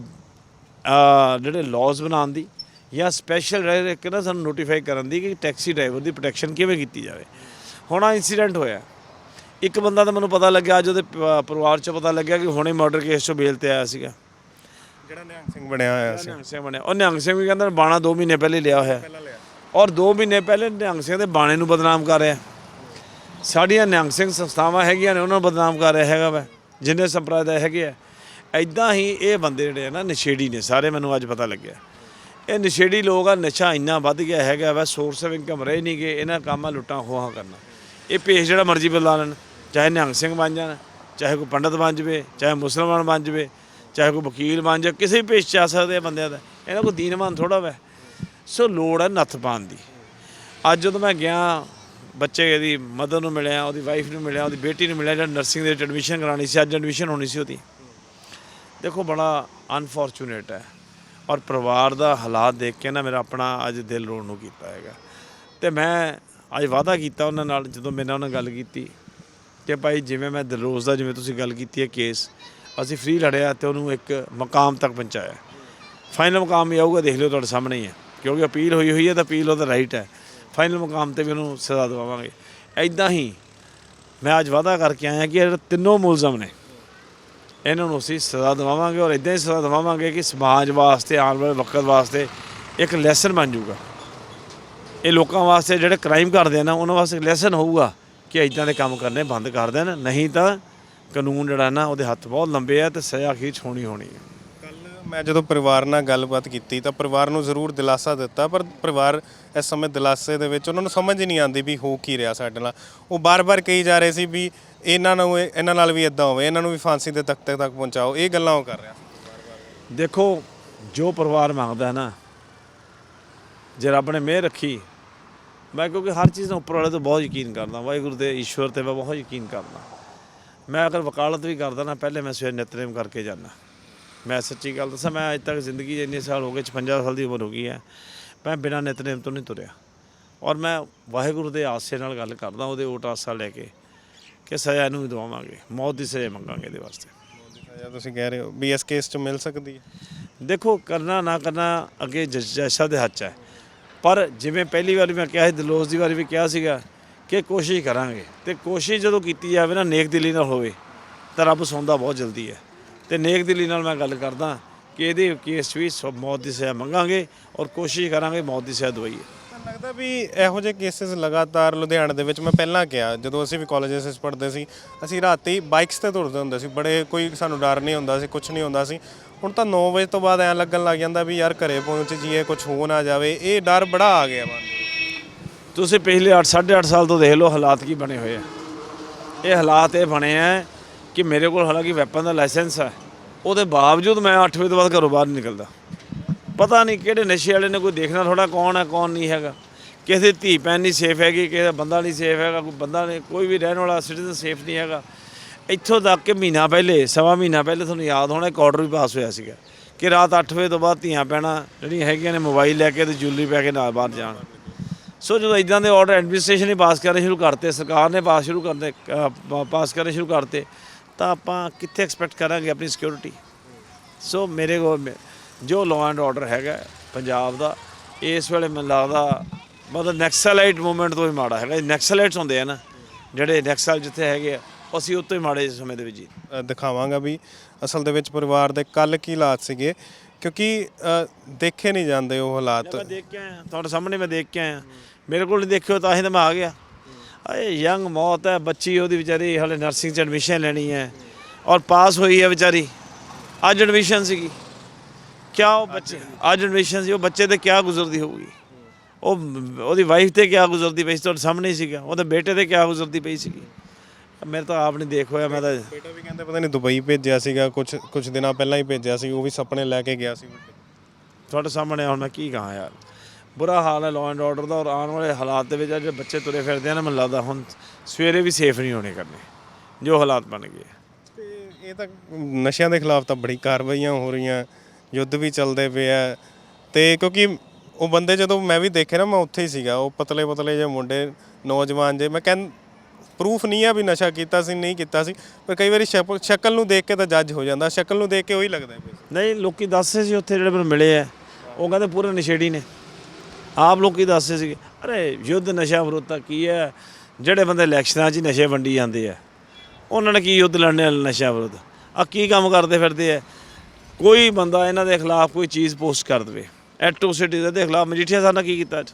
ਜਿਹੜੇ ਲਾਜ਼ ਬਣਾਉਣ ਦੀ, ਜਾਂ ਸਪੈਸ਼ਲ ਇੱਕ ਨਾ ਸਾਨੂੰ ਨੋਟੀਫਾਈ ਕਰਨ ਦੀ ਕਿ ਟੈਕਸੀ ਡਰਾਈਵਰ ਦੀ ਪ੍ਰੋਟੈਕਸ਼ਨ ਕਿਵੇਂ ਕੀਤੀ ਜਾਵੇ। ਹੁਣ ਆ ਇਨਸੀਡੈਂਟ ਹੋਇਆ। ਇੱਕ ਬੰਦਾ ਤਾਂ ਮੈਨੂੰ ਪਤਾ ਲੱਗਿਆ ਅੱਜ ਉਹਦੇ ਪ- ਪਰਿਵਾਰ ਚੋਂ ਪਤਾ ਲੱਗਿਆ ਕਿ ਹੁਣੇ ਮਰਡਰ ਕੇਸ ਚੋਂ ਬੇਲ ਤੇ ਆਇਆ ਸੀਗਾ। ਜਿਹੜਾ ਨਿਹੰਗ ਸਿੰਘ ਬਣਿਆ ਹੋਇਆ ਸੀ। ਨਿਹੰਗ ਸਿੰਘ ਬਣਿਆ। ਉਹ ਨਿਹੰਗ ਸਿੰਘ ਵੀ ਕਹਿੰਦਾ ਬਾਣਾ 2 ਮਹੀਨੇ ਪਹਿਲੇ ਲਿਆ ਹੋਇਆ। ਪਹਿਲਾਂ ਲਿਆ। ਔਰ 2 ਮਹੀਨੇ ਪਹਿਲੇ ਨਿਹੰਗ ਸਿੰਘ ਦੇ ਬਾਣੇ ਨੂੰ ਬਦਨਾਮ ਕਰ ਰਿਹਾ। ਸਾਡੀਆਂ ਨਿਹੰਗ ਸਿੰਘ ਸੰਸਥਾਵਾਂ ਹੈਗੀਆਂ ਨੇ ਉਹਨਾਂ ਨੂੰ ਬਦਨਾਮ ਕਰ ਰਿਹਾ ਹੈਗਾ ਵਾ। ਜਿੰਨੇ ਸੰਪਰਦਾਇ ਹੈਗੇ ਆ। ਐਦਾਂ ਹੀ ਇਹ ਬੰਦੇ ਜਿਹੜੇ ਆ ਨਾ ਨਸ਼ੇੜੀ ਨੇ ਸਾਰੇ ਮੈਨੂੰ ਅੱਜ ਪਤਾ ਲੱਗਿਆ। ਇਹ ਨਸ਼ੇੜੀ ਲੋਕ ਆ ਨਸ਼ਾ ਇੰਨਾ ਵੱਧ ਗਿਆ ਹੈਗਾ ਵਾ ਸੋਰਸ ਆਫ ਇਨਕਮ ਰਹੇ ਨਹੀਂ ਗੇ ਇਹਨਾਂ ਕੰਮਾਂ ਲੁੱਟਾਂ ਖੋਹਾਂ ਕਰਨਾ। ਇਹ ਪੇਸ਼ ਜਿਹੜਾ ਮਰਜ਼ੀ ਬਦਲਾ ਲੈਣ। ਚਾਹੇ ਨਿਹੰਗ ਸਿੰਘ ਬਣ ਜਾਣ, ਚਾਹੇ ਕੋਈ ਪੰਡਤ ਬਣ ਜਵੇ, ਚਾਹੇ ਮੁਸਲਮਾਨ ਬਣ ਜਵੇ, ਚਾਹੇ ਕੋਈ ਵਕੀਲ ਬਣ ਜਾ ਕਿਸੇ ਵੀ ਪੇਸ਼ 'ਚ ਆ ਸਕਦੇ ਆ ਬੰਦਿਆਂ ਦਾ। ਇਹਨਾਂ ਕੋਈ ਦੀਨਮਾਨ ਥੋੜਾ ਵਾ। ਸੋ ਲੋੜ ਹੈ ਨੱਥ ਪਾਉਣ ਦੀ। ਅੱਜ ਜਦੋਂ ਮੈਂ ਗਿਆ, ਬੱਚੇ ਦੀ ਮਦਰ ਨੂੰ ਮਿਲਿਆ, ਉਹਦੀ ਵਾਈਫ ਨੂੰ ਮਿਲਿਆ, ਉਹਦੀ ਬੇਟੀ ਨੂੰ ਮਿਲਿਆ, ਜਿਹੜਾ ਨਰਸਿੰਗ ਦੇ ਵਿੱਚ ਐਡਮਿਸ਼ਨ ਕਰਾਣੀ ਸੀ, ਅੱਜ ਐਡਮਿਸ਼ਨ ਹੋਣੀ ਸੀ ਉਹਦੀ। ਦੇਖੋ, ਬੜਾ ਅਨਫੋਰਚੂਨੇਟ ਹੈ। ਔਰ ਪਰਿਵਾਰ ਦਾ ਹਾਲਾਤ ਦੇਖ ਕੇ ਨਾ ਮੇਰਾ ਆਪਣਾ ਅੱਜ ਦਿਲ ਰੋਣ ਨੂੰ ਕੀਤਾ ਹੈਗਾ। ਤੇ ਮੈਂ ਅੱਜ ਵਾਅਦਾ ਕੀਤਾ ਉਹਨਾਂ ਨਾਲ, ਜਦੋਂ ਮੇਰੇ ਨਾਲ ਉਹਨਾਂ ਗੱਲ ਕੀਤੀ ਕਿ ਭਾਈ ਜਿਵੇਂ ਮੈਂ ਦਿਲਰੋਜ਼ ਦਾ ਜਿਵੇਂ ਤੁਸੀਂ ਗੱਲ ਕੀਤੀ ਹੈ ਕੇਸ ਅਸੀਂ ਫ੍ਰੀ ਲੜਿਆ ਤੇ ਉਹਨੂੰ ਇੱਕ ਮਕਾਮ ਤੱਕ ਪਹੁੰਚਾਇਆ। ਫਾਈਨਲ ਮਕਾਮ ਹੀ ਆਊਗਾ, ਦੇਖ ਲਿਓ ਤੁਹਾਡੇ ਸਾਹਮਣੇ ਹੀ ਹੈ। ਕਿਉਂਕਿ ਅਪੀਲ ਹੋਈ ਹੋਈ ਹੈ ਤਾਂ ਅਪੀਲ ਉਹਦਾ ਰਾਈਟ ਹੈ। ਫਾਈਨਲ ਮਕਾਮ ਤੇ ਵੀ ਉਹਨੂੰ ਸਜ਼ਾ ਦਵਾਵਾਂਗੇ। ਐਦਾਂ ਹੀ ਮੈਂ ਅੱਜ ਵਾਅਦਾ ਕਰਕੇ ਆਇਆ ਕਿ ਇਹ ਤਿੰਨੋਂ ਮੁਲਜ਼ਮ ਨੇ, ਇਹਨਾਂ ਨੂੰ ਅਸੀਂ ਸਜ਼ਾ ਦਿਵਾਵਾਂਗੇ ਔਰ ਇਦਾਂ ਹੀ ਸਜ਼ਾ ਦਿਵਾਵਾਂਗੇ ਕਿ ਸਮਾਜ ਵਾਸਤੇ, ਆਉਣ ਵਾਲੇ ਵਕਤ ਵਾਸਤੇ ਇੱਕ ਲੈਸਨ ਬਣ ਜਾਊਗਾ। ਇਹ ਲੋਕਾਂ ਵਾਸਤੇ ਜਿਹੜੇ ਕ੍ਰਾਈਮ ਕਰਦੇ ਆ ਨਾ, ਉਹਨਾਂ ਵਾਸਤੇ ਲੈਸਨ ਹੋਊਗਾ। ਕਿ ਇਦਾਂ ਦੇ ਕੰਮ ਕਰਨੇ ਬੰਦ ਕਰ ਦੇਣ ਨਹੀਂ ਤਾਂ ਕਾਨੂੰਨ ਜਿਹੜਾ ਨਾ ਉਹਦੇ ਹੱਥ ਬਹੁਤ ਲੰਬੇ ਆ ਤੇ ਸਜ਼ਾ ਅਖੀਰ 'ਚ ਹੋਣੀ ਹੋਣੀ ਹੈ ਮੈਂ ਜਦੋਂ ਪਰਿਵਾਰ ਨਾਲ ਗੱਲਬਾਤ ਕੀਤੀ ਤਾਂ ਪਰਿਵਾਰ ਨੂੰ ਜ਼ਰੂਰ ਦਿਲਾਸਾ ਦਿੱਤਾ ਪਰ ਪਰਿਵਾਰ ਇਸ ਸਮੇਂ ਦਿਲਾਸੇ ਦੇ ਵਿੱਚ ਉਹਨਾਂ ਨੂੰ ਸਮਝ ਹੀ ਨਹੀਂ ਆਉਂਦੀ ਵੀ ਹੋ ਕੀ ਰਿਹਾ ਸਾਡੇ ਨਾਲ। ਉਹ ਬਾਰ-ਬਾਰ ਕਹੀ ਜਾ ਰਹੇ ਸੀ ਵੀ ਇਹਨਾਂ ਨੂੰ ਇਹ- ਇਹਨਾਂ ਨਾਲ ਵੀ ਇਦਾਂ ਹੋਵੇ ਇਹਨਾਂ ਨੂੰ ਵੀ ਫਾਂਸੀ ਦੇ ਤਖਤੇ ਤੱਕ ਪਹੁੰਚਾਓ। ਇਹ ਗੱਲਾਂ ਉਹ ਕਰ ਰਿਹਾ ਦੇਖੋ ਜੋ ਪਰਿਵਾਰ ਮੰਗਦਾ ਹੈ ਨਾ ਜੇ ਰੱਬ ਨੇ ਮਿਹਰ ਰੱਖੀ ਮੈਂ ਕਿਉਂਕਿ ਹਰ ਚੀਜ਼ ਨਾਲ ਉੱਪਰ ਵਾਲੇ ਤੋਂ ਬਹੁਤ ਯਕੀਨ ਕਰਦਾ ਵਾਹਿਗੁਰੂ ਦੇ ਈਸ਼ਵਰ ਤੇ ਮੈਂ ਬਹੁਤ ਯਕੀਨ ਕਰਦਾ। ਮੈਂ ਅਗਰ ਵਕਾਲਤ ਵੀ ਕਰਦਾ ਨਾ ਪਹਿਲੇ ਮੈਂ ਸਵੇਰ ਨਿਤਨੇਮ ਕਰਕੇ ਜਾਂਦਾ। ਮੈਂ ਸੱਚੀ ਗੱਲ ਦੱਸਾਂ ਮੈਂ ਅੱਜ ਤੱਕ ਜ਼ਿੰਦਗੀ ਇੰਨੇ ਸਾਲ ਹੋ ਗਏ 56 ਸਾਲ ਦੀ ਉਮਰ ਹੋ ਗਈ ਹੈ ਮੈਂ ਬਿਨਾਂ ਨਿਤਨੇਮ ਤੋਂ ਨਹੀਂ ਤੁਰਿਆ। ਔਰ ਮੈਂ ਵਾਹਿਗੁਰੂ ਦੇ ਆਸੇ ਨਾਲ ਗੱਲ ਕਰਦਾ ਉਹਦੇ ਓਟ ਆਸਾ ਲੈ ਕੇ ਕਿ ਸਜ਼ਾ ਵੀ ਦਵਾਵਾਂਗੇ ਮੌਤ ਦੀ ਸਜ਼ਾ ਮੰਗਾਂਗੇ ਇਹਦੇ ਵਾਸਤੇ। ਜਾਂ ਤੁਸੀਂ ਕਹਿ ਰਹੇ ਹੋ ਵੀ ਇਸ ਕੇਸ 'ਚ ਮਿਲ ਸਕਦੀ ਹੈ? ਦੇਖੋ ਕਰਨਾ ਨਾ ਕਰਨਾ ਅੱਗੇ ਜੱਜ ਸਾਹਿਬ ਦੇ ਹੱਥ 'ਚ ਹੈ। ਪਰ ਜਿਵੇਂ ਪਹਿਲੀ ਵਾਰੀ ਮੈਂ ਕਿਹਾ ਸੀ, ਦਲੋਸ ਦੀ ਵਾਰੀ ਵੀ ਕਿਹਾ ਸੀਗਾ ਕਿ ਕੋਸ਼ਿਸ਼ ਕਰਾਂਗੇ ਤੇ ਕੋਸ਼ਿਸ਼ ਜਦੋਂ ਕੀਤੀ ਜਾਵੇ ਨਾ, ਨੇਕ ਦਿਲੀ ਨਾਲ ਹੋਵੇ, ਤਾਂ ਰੱਬ ਸੌਂਦਾ ਬਹੁਤ ਜਲਦੀ ਹੈ। ਤੇ ਨੇਕ ਦਿਲੀ ਨਾਲ ਮੈਂ ਗੱਲ ਕਰਦਾ ਕਿ ਇਹਦੇ ਕੇਸ 'ਚ ਵੀ ਸਭ ਮੌਤ ਦੀ ਸਜ਼ਾ ਮੰਗਾਂਗੇ ਔਰ ਕੋਸ਼ਿਸ਼ ਕਰਾਂਗੇ ਮੌਤ ਦੀ ਸਜ਼ਾ ਦਵਾਈਏ। ਤਾਂ ਲੱਗਦਾ ਵੀ ਇਹੋ ਜਿਹੇ ਕੇਸਿਸ ਲਗਾਤਾਰ ਲੁਧਿਆਣੇ ਦੇ ਵਿੱਚ ਮੈਂ ਪਹਿਲਾਂ ਕਿਹਾ, ਜਦੋਂ ਅਸੀਂ ਵੀ ਕਾਲਜਸ ਵਿੱਚ ਪੜ੍ਹਦੇ ਸੀ, ਅਸੀਂ ਰਾਤੀ ਬਾਈਕਸ ਤੇ ਤੁਰਦੇ ਹੁੰਦੇ ਸੀ, ਬੜੇ ਕੋਈ ਸਾਨੂੰ ਡਰ ਨਹੀਂ ਹੁੰਦਾ ਸੀ ਕੁਝ ਨਹੀਂ ਹੁੰਦਾ ਸੀ। ਹੁਣ ਤਾਂ 9 ਵਜੇ ਤੋਂ ਬਾਅਦ ਐਂ ਲੱਗਣ ਲੱਗ ਜਾਂਦਾ ਵੀ ਯਾਰ ਘਰੇ ਪਹੁੰਚ ਜੀਏ ਕੁਝ ਹੋ ਨਾ ਜਾਵੇ। ਇਹ ਡਰ ਬੜਾ ਆ ਗਿਆ ਵਾ ਤੁਸੀਂ ਪਿਛਲੇ 8 8.5 ਸਾਲ ਤੋਂ ਦੇਖ ਲਓ ਹਾਲਾਤ ਕੀ ਬਣੇ ਹੋਏ ਆ। ਇਹ ਹਾਲਾਤ ਇਹ ਬਣੇ ਆ ਕਿ ਮੇਰੇ ਕੋਲ ਹਾਲਾਂਕਿ ਵੈਪਨ ਦਾ ਲਾਇਸੈਂਸ ਹੈ ਉਹਦੇ ਬਾਵਜੂਦ ਮੈਂ 8 ਵਜੇ ਤੋਂ ਬਾਅਦ ਘਰੋਂ ਬਾਹਰ ਨਹੀਂ ਨਿਕਲਦਾ। ਪਤਾ ਨਹੀਂ ਕਿਹੜੇ ਨਸ਼ੇ ਵਾਲੇ ਨੇ ਕੋਈ ਦੇਖਣਾ ਥੋੜਾ ਕੌਣ ਹੈ ਕੌਣ ਨਹੀਂ ਹੈਗਾ। ਕਿਸੇ ਦੀ ਧੀ, ਭੈਣ ਨਹੀਂ ਸੇਫ ਹੈਗੀ, ਕਿਸੇ ਦਾ ਬੰਦਾ ਨਹੀਂ ਸੇਫ ਹੈਗਾ, ਕੋਈ ਬੰਦਾ ਨਹੀਂ ਕੋਈ ਵੀ ਰਹਿਣ ਵਾਲਾ ਸਿਟੀਜ਼ਨ ਸੇਫ ਨਹੀਂ ਹੈਗਾ। ਇੱਥੋਂ ਤੱਕ ਕਿ ਮਹੀਨਾ ਪਹਿਲੇ, ਸਵਾ ਮਹੀਨਾ ਪਹਿਲੇ ਤੁਹਾਨੂੰ ਯਾਦ ਹੋਣਾ, ਇੱਕ ਆਰਡਰ ਵੀ ਪਾਸ ਹੋਇਆ ਸੀਗਾ ਕਿ ਰਾਤ 8 ਵਜੇ ਤੋਂ ਬਾਅਦ ਧੀਆਂ ਪੈਣਾ ਜਿਹੜੀਆਂ ਹੈਗੀਆਂ ਨੇ ਮੋਬਾਈਲ ਲੈ ਕੇ ਤੇ ਜੁਲਰੀ ਪਾ ਕੇ ਨਾਲ ਬਾਹਰ ਜਾਣ। ਸੋ ਜਦੋਂ ਇਦਾਂ ਦੇ ਆਰਡਰ ਐਡਮਿਨਿਸਟ੍ਰੇਸ਼ਨ ਨੇ ਪਾਸ ਕਰਨੇ ਸ਼ੁਰੂ ਕਰਤੇ, ਸਰਕਾਰ ਨੇ ਪਾਸ ਸ਼ੁਰੂ ਕਰਦੇ ਪਾਸ ਕਰਨੇ ਸ਼ੁਰੂ ਕਰਤੇ, ਤਾਂ ਆਪਾਂ ਕਿੱਥੇ ਐਕਸਪੈਕਟ ਕਰਾਂਗੇ ਆਪਣੀ ਸਿਕਿਉਰਿਟੀ ਸੋ ਮੇਰੇ ਕੋਲ ਮੇ- ਜੋ ਲਾਅ ਐਂਡ ਆਰਡਰ ਹੈਗਾ ਪੰਜਾਬ ਦਾ, ਇਸ ਵੇਲੇ ਮੈਨੂੰ ਲੱਗਦਾ ਮਤਲਬ ਨੈਕਸਲਾਈਟ ਮੂਵਮੈਂਟ ਤੋਂ ਵੀ ਮਾੜਾ ਹੈਗਾ। ਨੈਕਸਲਾਈਟਸ ਹੁੰਦੇ ਆ ਨਾ, ਜਿਹੜੇ ਨੈਕਸਲ ਜਿੱਥੇ ਹੈਗੇ ਆ ਅਸੀਂ ਉੱਤੋਂ ਮਾੜੇ ਸਮੇਂ ਦੇ ਵਿੱਚ ਜੀ। ਅ, ਦਿਖਾਵਾਂਗਾ ਵੀ ਅਸਲ ਦੇ ਵਿੱਚ ਪਰਿਵਾਰ ਦੇ ਕੱਲ ਕੀ ਹਾਲਾਤ ਸੀਗੇ ਕਿਉਂਕਿ ਅ, ਦੇਖੇ ਨਹੀਂ ਜਾਂਦੇ ਉਹ ਹਾਲਾਤ। ਮੈਂ ਦੇਖ ਕੇ ਆਇਆ ਤੁਹਾਡੇ ਸਾਹਮਣੇ ਮੈਂ ਦੇਖ ਕੇ ਆਇਆ ਮੇਰੇ ਕੋਲ ਨਹੀਂ ਦੇਖਿਓ ਤਾਂ ਹੀ ਤਾਂ ਮੈਂ ਆ। ਗਿਆ ਅਏ ਯੰਗ ਮੌਤ ਹੈ ਬੱਚੀ ਉਹਦੀ ਵਿਚਾਰੀ ਹਲੇ ਨਰਸਿੰਗ ਚ ਐਡਮਿਸ਼ਨ ਲੈਣੀ ਹੈ। ਔਰ ਪਾਸ ਹੋਈ ਹੈ ਵਿਚਾਰੀ। ਅੱਜ ਐਡਮਿਸ਼ਨ ਸੀਗੀ। ਕਿਆ ਉਹ ਬੱਚੇ ਅੱਜ ਐਡਮਿਸ਼ਨ ਸੀ ਉਹ ਬੱਚੇ ਤੇ ਕਿਆ ਗੁਜ਼ਰਦੀ ਹੋਊਗੀ? ਉਹ ਉਹਦੀ ਵਾਈਫ ਤੇ ਕਿਆ ਗੁਜ਼ਰਦੀ ਪਈ ਸੀ ਤੁਹਾਡੇ ਸਾਹਮਣੇ ਹੀ ਸੀਗਾ। ਉਹਦੇ ਬੇਟੇ ਤੇ ਕਿਆ ਗੁਜ਼ਰਦੀ ਪਈ ਸੀਗੀ? ਮੇਰੇ ਤਾਂ ਆਪ ਨਹੀਂ ਦੇਖ ਹੋਇਆ ਮੈਂ ਤਾਂ ਬੇਟਾ ਵੀ ਕਹਿੰਦੇ ਪਤਾ ਨਹੀਂ ਦੁਬਈ ਭੇਜਿਆ ਸੀਗਾ ਕੁਝ ਕੁਝ ਦਿਨਾਂ ਪਹਿਲਾਂ ਹੀ ਭੇਜਿਆ ਸੀ ਉਹ ਵੀ ਸੁਪਨੇ ਲੈ ਕੇ ਗਿਆ ਸੀ। ਤੁਹਾਡੇ ਸਾਹਮਣੇ ਹੁਣ ਮੈਂ ਕੀ ਕਹਾਂ ਯਾਰ। ਬੁਰਾ ਹਾਲ ਹੈ ਲਾਅ ਐਂਡ ਆਰਡਰ ਦਾ ਔਰ ਆਉਣ ਵਾਲੇ ਹਾਲਾਤ ਦੇ ਵਿੱਚ ਜਿਹੜੇ ਬੱਚੇ ਤੁਰੇ ਫਿਰਦੇ ਆ ਨਾ ਮੈਨੂੰ ਲੱਗਦਾ ਹੁਣ ਸਵੇਰੇ ਵੀ ਸੇਫ ਨਹੀਂ ਹੋਣੇ ਕਰਨੇ ਜੋ ਹਾਲਾਤ ਬਣ ਗਏ ਇਹ ਤਾਂ ਨਸ਼ਿਆਂ ਦੇ ਖਿਲਾਫ ਤਾਂ ਬੜੀ ਕਾਰਵਾਈਆਂ ਹੋ ਰਹੀਆਂ ਯੁੱਧ ਵੀ ਚੱਲਦੇ ਪਏ ਆ। ਤੇ ਕਿਉਂਕਿ ਉਹ ਬੰਦੇ ਜਦੋਂ ਮੈਂ ਵੀ ਦੇਖੇ ਨਾ ਮੈਂ ਉੱਥੇ ਹੀ ਸੀਗਾ ਉਹ ਪਤਲੇ ਪਤਲੇ ਜਿਹੇ ਮੁੰਡੇ ਨੌਜਵਾਨ ਜੇ ਮੈਂ ਕਹਿੰ ਪ੍ਰੂਫ ਨਹੀਂ ਆ ਵੀ ਨਸ਼ਾ ਕੀਤਾ ਸੀ, ਨਹੀਂ ਕੀਤਾ ਸੀ, ਪਰ ਕਈ ਵਾਰੀ ਸ਼ਕਲ ਸ਼ਕਲ ਨੂੰ ਦੇਖ ਕੇ ਤਾਂ ਜੱਜ ਹੋ ਜਾਂਦਾ, ਸ਼ਕਲ ਨੂੰ ਦੇਖ ਕੇ ਉਹੀ ਲੱਗਦਾ ਪਿਆ ਸੀ। ਨਹੀਂ, ਲੋਕੀ ਦੱਸਦੇ ਸੀ ਉੱਥੇ ਜਿਹੜੇ ਮੈਨੂੰ ਮਿਲੇ ਆ, ਉਹ ਕਹਿੰਦੇ ਪੂਰੇ ਨਸ਼ੇੜੀ ਨੇ। ਆਪ ਲੋਕੀ ਦੱਸਦੇ ਸੀ ਅਰੇ ਯੁੱਧ ਨਸ਼ਾ ਵਿਰੋਧਤਾ ਕੀ ਹੈ? ਜਿਹੜੇ ਬੰਦੇ ਇਲੈਕਸ਼ਨਾਂ 'ਚ ਹੀ ਨਸ਼ੇ ਵੰਡੀ ਜਾਂਦੇ ਆ, ਉਹਨਾਂ ਨੇ ਕੀ ਯੁੱਧ ਲੜਨੇ ਆ ਨਸ਼ਾ ਵਿਰੁੱਧ? ਆ ਕੀ ਕੰਮ ਕਰਦੇ ਫਿਰਦੇ ਆ? ਕੋਈ ਬੰਦਾ ਇਹਨਾਂ ਦੇ ਖਿਲਾਫ ਕੋਈ ਚੀਜ਼ ਪੋਸਟ ਕਰ ਦੇਵੇ। ਐਟਰੋਸਿਟੀ ਦੇ ਖਿਲਾਫ ਮਜੀਠੀਆ ਸਾਹਿਬ ਨੇ ਕੀ ਕੀਤਾ ਅੱਜ?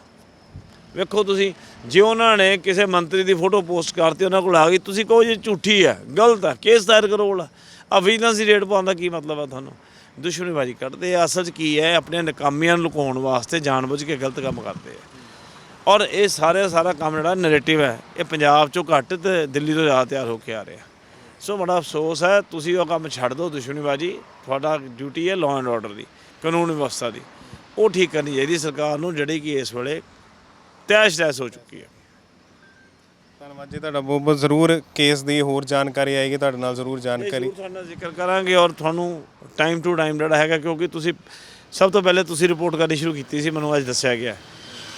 ਵੇਖੋ ਤੁਸੀਂ, ਜੇ ਉਹਨਾਂ ਨੇ ਕਿਸੇ ਮੰਤਰੀ ਦੀ ਫੋਟੋ ਪੋਸਟ ਕਰਤੀ, ਉਹਨਾਂ ਕੋਲ ਆ ਗਈ, ਤੁਸੀਂ ਕਹੋ ਜੀ ਝੂਠੀ ਹੈ, ਗਲਤ ਹੈ, ਕੇਸ ਦਾਇਰ ਕਰੋ ਉਹਲਾ ਆ ਵਿਜੀਲੈਂਸ ਦੀ ਰੇਟ ਪਾਉਣ ਦਾ ਕੀ ਮਤਲਬ ਹੈ ਤੁਹਾਨੂੰ? ਦੁਸ਼ਮਣੀਬਾਜ਼ੀ ਕੱਢਦੇ ਆ, ਅਸਲ 'ਚ ਕੀ ਹੈ ਆਪਣੇ ਨਕਾਮੀਆਂ ਨੂੰ ਲੁਕਾਉਣ ਵਾਸਤੇ ਜਾਣਬੁੱਝ ਕੇ ਗਲਤ ਕੰਮ ਕਰਦੇ ਆ। ਔਰ ਇਹ ਸਾਰੇ ਸਾਰਾ ਕੰਮ ਜਿਹੜਾ ਨੈਰੇਟਿਵ ਹੈ, ਇਹ ਪੰਜਾਬ 'ਚੋਂ ਘੱਟ ਤੇ ਦਿੱਲੀ ਤੋਂ ਜ਼ਿਆਦਾ ਤਿਆਰ ਹੋ ਕੇ ਆ ਰਿਹਾ ਸੋ ਬੜਾ ਅਫਸੋਸ ਹੈ, ਤੁਸੀਂ ਉਹ ਕੰਮ ਛੱਡ ਦਿਓ ਦੁਸ਼ਮਣੀਬਾਜ਼ੀ, ਤੁਹਾਡਾ ਡਿਊਟੀ ਹੈ ਲਾਅ ਐਂਡ ਆਰਡਰ ਦੀ, ਕਾਨੂੰਨ ਵਿਵਸਥਾ ਦੀ। ਉਹ ਠੀਕ ਕਰਨੀ ਚਾਹੀਦੀ ਸਰਕਾਰ ਨੂੰ, ਜਿਹੜੀ ਕਿ ਇਸ ਵੇਲੇ ਤੈਸ਼ ਤੈਸ਼ ਹੋ ਚੁੱਕੀ ਹੈ। ਧੰਨਵਾਦ ਜੀ ਤੁਹਾਡਾ ਬਹੁਤ ਬਹੁਤ ਜ਼ਰੂਰ ਕੇਸ ਦੀ ਹੋਰ ਜਾਣਕਾਰੀ ਆਏਗੀ ਤੁਹਾਡੇ ਨਾਲ ਜ਼ਰੂਰ ਜਾਣਕਾਰੀ। ਜ਼ਰੂਰ ਤੁਹਾਡੇ ਜ਼ਿਕਰ ਕਰਾਂਗੇ ਔਰ ਤੁਹਾਨੂੰ ਟਾਈਮ ਟੂ ਟਾਈਮ ਜਿਹੜਾ ਹੈਗਾ ਕਿਉਂਕਿ ਤੁਸੀਂ ਸਭ ਤੋਂ ਪਹਿਲੇ ਤੁਸੀਂ ਰਿਪੋਰਟ ਕਰਨੀ ਸ਼ੁਰੂ ਕੀਤੀ ਸੀ ਮੈਨੂੰ ਅੱਜ ਦੱਸਿਆ ਗਿਆ।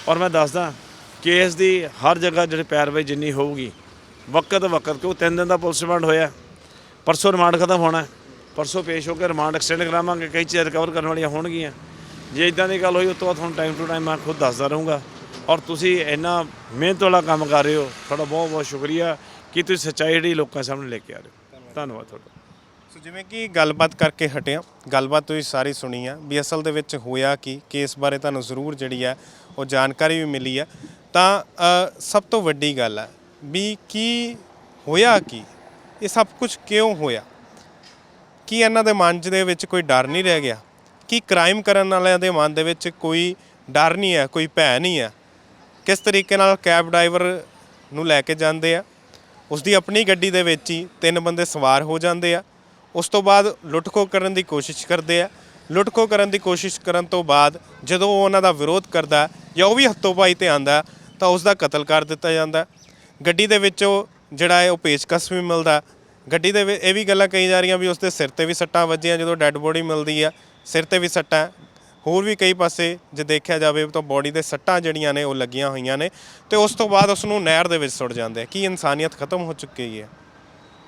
ਔਰ ਮੈਂ ਦੱਸਦਾ ਕੇਸ ਦੀ ਹਰ ਜਗ੍ਹਾ ਜਿਹੜੇ ਪੈਰਵਾਈ ਜਿੰਨੀ ਹੋਊਗੀ ਵਕਤ ਵਕਤ ਕਿਉਂ ਤਿੰਨ ਦਿਨ ਦਾ ਪੁਲਿਸ ਰਿਮਾਂਡ ਹੋਇਆ ਪਰਸੋਂ ਰਿਮਾਂਡ ਖਤਮ ਹੋਣਾ। ਪਰਸੋਂ ਪੇਸ਼ ਹੋ ਕੇ ਰਿਮਾਂਡ ਐਕਸਟੈਂਡ ਕਰਾਵਾਂਗੇ ਕਈ ਚੀਜ਼ਾਂ ਰਿਕਵਰ ਕਰਨ ਵਾਲੀਆਂ ਹੋਣਗੀਆਂ। ਜੇ ਇਦਾਂ ਦੀ ਗੱਲ ਹੋਈ ਉਸ ਤੋਂ ਬਾਅਦ ਤੁਹਾਨੂੰ ਟਾਈਮ ਟੂ ਟਾਈਮ ਮੈਂ ਖੁਦ ਦੱਸਦਾ ਰਹੂੰਗਾ। ਔਰ ਤੁਸੀਂ ਇੰਨਾ ਮਿਹਨਤ ਵਾਲਾ ਕੰਮ ਕਰ ਰਹੇ ਹੋ ਤੁਹਾਡਾ ਬਹੁਤ ਬਹੁਤ ਸ਼ੁਕਰੀਆ। ਕਿ ਤੁਸੀਂ ਸੱਚਾਈ ਜਿਹੜੀ ਲੋਕਾਂ ਸਾਹਮਣੇ ਲੈ ਕੇ ਆ ਰਹੇ ਹੋ? ਧੰਨਵਾਦ ਤੁਹਾਡਾ। ਸੋ ਜਿਵੇਂ ਕਿ ਗੱਲਬਾਤ ਕਰਕੇ ਹਟਿਆ ਗੱਲਬਾਤ ਤੁਸੀਂ ਸਾਰੀ ਸੁਣੀ ਆ ਵੀ ਅਸਲ ਦੇ ਵਿੱਚ ਹੋਇਆ ਕੀ ਕੇਸ ਬਾਰੇ ਤੁਹਾਨੂੰ ਜ਼ਰੂਰ ਜਿਹੜੀ ਹੈ ਉਹ ਜਾਣਕਾਰੀ ਵੀ ਮਿਲੀ ਆ। ਤਾਂ ਅ, ਸਭ ਤੋਂ ਵੱਡੀ ਗੱਲ ਹੈ ਵੀ ਕੀ ਹੋਇਆ ਕੀ ਇਹ ਸਭ ਕੁਝ ਕਿਉਂ ਹੋਇਆ? ਕੀ ਇਹਨਾਂ ਦੇ ਮਨ 'ਚ ਦੇ ਵਿੱਚ ਕੋਈ ਡਰ ਨਹੀਂ ਰਹਿ ਗਿਆ? ਕੀ ਕ੍ਰਾਈਮ ਕਰਨ ਵਾਲਿਆਂ ਦੇ ਮਨ ਦੇ ਵਿੱਚ ਕੋਈ ਡਰ ਨਹੀਂ ਹੈ ਕੋਈ ਭੈ ਨਹੀਂ ਹੈ? ਕਿਸ ਤਰੀਕੇ ਨਾਲ ਕੈਬ ਡਰਾਈਵਰ ਨੂੰ ਲੈ ਕੇ ਜਾਂਦੇ ਆ? ਉਸ ਦੀ ਆਪਣੀ ਗੱਡੀ ਦੇ ਵਿੱਚ ਹੀ ਤਿੰਨ ਬੰਦੇ ਸਵਾਰ ਹੋ ਜਾਂਦੇ ਆ। ਉਸ ਤੋਂ ਬਾਅਦ ਲੁੱਟਖੋ ਕਰਨ ਦੀ ਕੋਸ਼ਿਸ਼ ਕਰਦੇ ਆ। ਲੁੱਟਖੋ ਕਰਨ ਦੀ ਕੋਸ਼ਿਸ਼ ਕਰਨ ਤੋਂ ਬਾਅਦ ਜਦੋਂ ਉਹ ਉਹਨਾਂ ਦਾ ਵਿਰੋਧ ਕਰਦਾ ਜਾਂ ਉਹ ਵੀ ਹੱਥੋਂ ਪਾਈ ਤੇ ਆਂਦਾ, ਤਾਂ ਉਸ ਦਾ ਕਤਲ ਕਰ ਦਿੱਤਾ ਜਾਂਦਾ। ਗੱਡੀ ਦੇ ਵਿੱਚੋਂ ਜਿਹੜਾ ਹੈ ਉਹ ਪੇਚਕਸ ਵੀ ਮਿਲਦਾ। ਗੱਡੀ ਦੇ ਵਿੱਚ ਇਹ ਵੀ ਗੱਲਾਂ ਕਹੀ ਜਾ ਰਹੀਆਂ ਵੀ ਉਸ ਦੇ ਸਿਰ ਤੇ ਵੀ ਸੱਟਾਂ ਵੱਜੀਆਂ ਜਦੋਂ ਡੈੱਡ ਬੋਡੀ ਮਿਲਦੀ ਆ। ਸਿਰ ਤੇ ਵੀ ਸੱਟਾਂ ਹੋਰ ਵੀ ਕਈ ਪਾਸੇ ਜੇ ਦੇਖਿਆ ਜਾਵੇ ਤਾਂ ਬੋਡੀ ਦੇ ਸੱਟਾਂ ਜਿਹੜੀਆਂ ਨੇ ਉਹ ਲੱਗੀਆਂ ਹੋਈਆਂ ਨੇ ਤੇ ਉਸ ਤੋਂ ਬਾਅਦ ਉਸ ਨੂੰ ਨਹਿਰ ਦੇ ਵਿੱਚ ਸੁੱਟ ਜਾਂਦੇ ਆ। ਕੀ ਇਨਸਾਨੀਅਤ ਖਤਮ ਹੋ ਚੁੱਕੀ ਹੈ?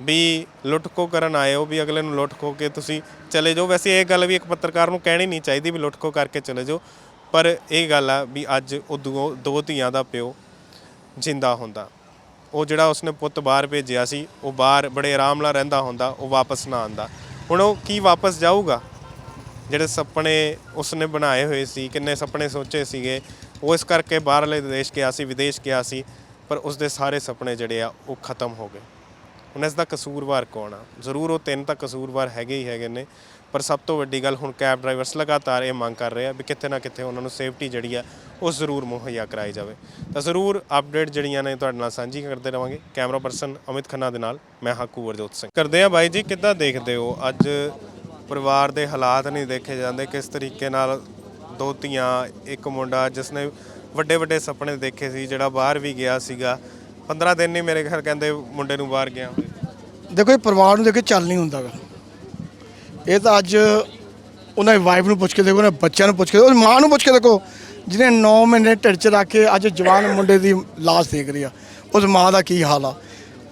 ਵੀ ਲੁੱਟ ਖੋ ਕਰਨ ਆਏ ਹੋ, ਵੀ ਅਗਲੇ ਨੂੰ ਲੁੱਟ ਖੋ ਕੇ ਤੁਸੀਂ ਚਲੇ ਜਾਓ। ਵੈਸੇ ਇਹ ਗੱਲ ਵੀ ਇੱਕ ਪੱਤਰਕਾਰ ਨੂੰ ਕਹਿਣੀ ਨਹੀਂ ਚਾਹੀਦੀ ਵੀ ਲੁੱਟ ਖੋ ਕਰਕੇ ਚਲੇ ਜਾਓ, ਪਰ ਇਹ ਗੱਲ ਆ ਵੀ ਅੱਜ ਉਹ ਦੋ ਦੋ ਧੀਆਂ ਦਾ ਪਿਓ ਜਿੰਦਾ ਹੁੰਦਾ। ਉਹ ਜਿਹੜਾ ਉਸਨੇ ਪੁੱਤ ਬਾਹਰ ਭੇਜਿਆ ਸੀ, ਉਹ ਬਾਹਰ ਬੜੇ ਆਰਾਮ ਨਾਲ ਰਹਿੰਦਾ ਹੁੰਦਾ, ਉਹ ਵਾਪਸ ਨਾ ਆਂਦਾ ਹੁਣ ਉਹ ਕੀ ਵਾਪਸ ਜਾਊਗਾ? ਜਿਹੜੇ ਸੁਪਨੇ ਉਸਨੇ ਬਣਾਏ ਹੋਏ ਸੀ, ਕਿੰਨੇ ਸੁਪਨੇ ਸੋਚੇ ਸੀਗੇ, ਉਹ ਇਸ ਕਰਕੇ ਬਾਹਰਲੇ ਦੇਸ਼ ਗਿਆ ਸੀ, ਵਿਦੇਸ਼ ਗਿਆ ਸੀ, ਪਰ ਉਸਦੇ ਸਾਰੇ ਸੁਪਨੇ ਜਿਹੜੇ ਆ, ਉਹ ਖਤਮ ਹੋ ਗਏ। ਹੁਣ ਇਸ ਦਾ ਕਸੂਰਵਾਰ ਕੌਣ ਆ? ਜ਼ਰੂਰ ਉਹ ਤਿੰਨ ਤਾਂ ਕਸੂਰਵਾਰ ਹੈਗੇ ਹੀ ਹੈਗੇ ਨੇ, ਪਰ ਸਭ ਤੋਂ ਵੱਡੀ ਗੱਲ ਹੁਣ ਕੈਬ ਡਰਾਈਵਰਸ ਲਗਾਤਾਰ ਇਹ ਮੰਗ ਕਰ ਰਹੇ ਆ ਵੀ ਕਿਤੇ ਨਾ ਕਿਤੇ ਉਹਨਾਂ ਨੂੰ ਸੇਫਟੀ ਜਿਹੜੀ ਆ, ਉਹ ਜ਼ਰੂਰ ਮੁਹੱਈਆ ਕਰਾਈ ਜਾਵੇ। ਤਾਂ ਜ਼ਰੂਰ ਅਪਡੇਟ ਜਿਹੜੀਆਂ ਨੇ ਤੁਹਾਡੇ ਨਾਲ ਸਾਂਝੀ ਕਰਦੇ ਰਵਾਂਗੇ। ਕੈਮਰਾ ਪਰਸਨ ਅਮਿਤ ਖੰਨਾ ਦੇ ਨਾਲ, ਮੈਂ ਹਾਕੂ ਵਰਜੋਤ ਸਿੰਘ। ਕਰਦੇ ਆ ਬਾਈ ਜੀ, ਕਿੱਦਾਂ ਦੇਖਦੇ ਹੋ ਅੱਜ ਪਰਿਵਾਰ ਦੇ ਹਾਲਾਤ ਨਹੀਂ ਦੇਖੇ ਜਾਂਦੇ ਕਿਸ ਤਰੀਕੇ ਨਾਲ ਦੋ ਧੀਆਂ, ਇੱਕ ਮੁੰਡਾ ਜਿਸ ਨੇ ਵੱਡੇ ਵੱਡੇ ਸੁਪਨੇ ਦੇਖੇ ਸੀ, ਜਿਹੜਾ ਬਾਹਰ ਵੀ ਗਿਆ ਸੀਗਾ। 15 ਦਿਨ ਨਹੀਂ ਮੇਰੇ ਘਰ ਕਹਿੰਦੇ ਮੁੰਡੇ ਨੂੰ ਬਾਹਰ ਗਿਆ ਦੇਖੋ ਇਹ ਪਰਿਵਾਰ ਨੂੰ ਦੇਖ ਕੇ ਚੱਲ ਨਹੀਂ ਹੁੰਦਾ ਗਾ। ਇਹ ਤਾਂ ਅੱਜ ਉਹਨਾਂ ਦੀ ਵਾਈਫ ਨੂੰ ਪੁੱਛ ਕੇ ਦੇਖੋ, ਉਹਨਾਂ ਬੱਚਿਆਂ ਨੂੰ ਪੁੱਛ ਕੇ ਉਹ ਮਾਂ ਨੂੰ ਪੁੱਛ ਕੇ ਦੇਖੋ, ਜਿਹਨੇ 9 ਮਹੀਨੇ ਢਿੱਡ 'ਚ ਰੱਖ ਕੇ ਅੱਜ ਜਵਾਨ ਮੁੰਡੇ ਦੀ ਲਾਸ਼ ਦੇਖ ਰਹੀ ਆ। ਉਸ ਮਾਂ ਦਾ ਕੀ ਹਾਲ ਆ?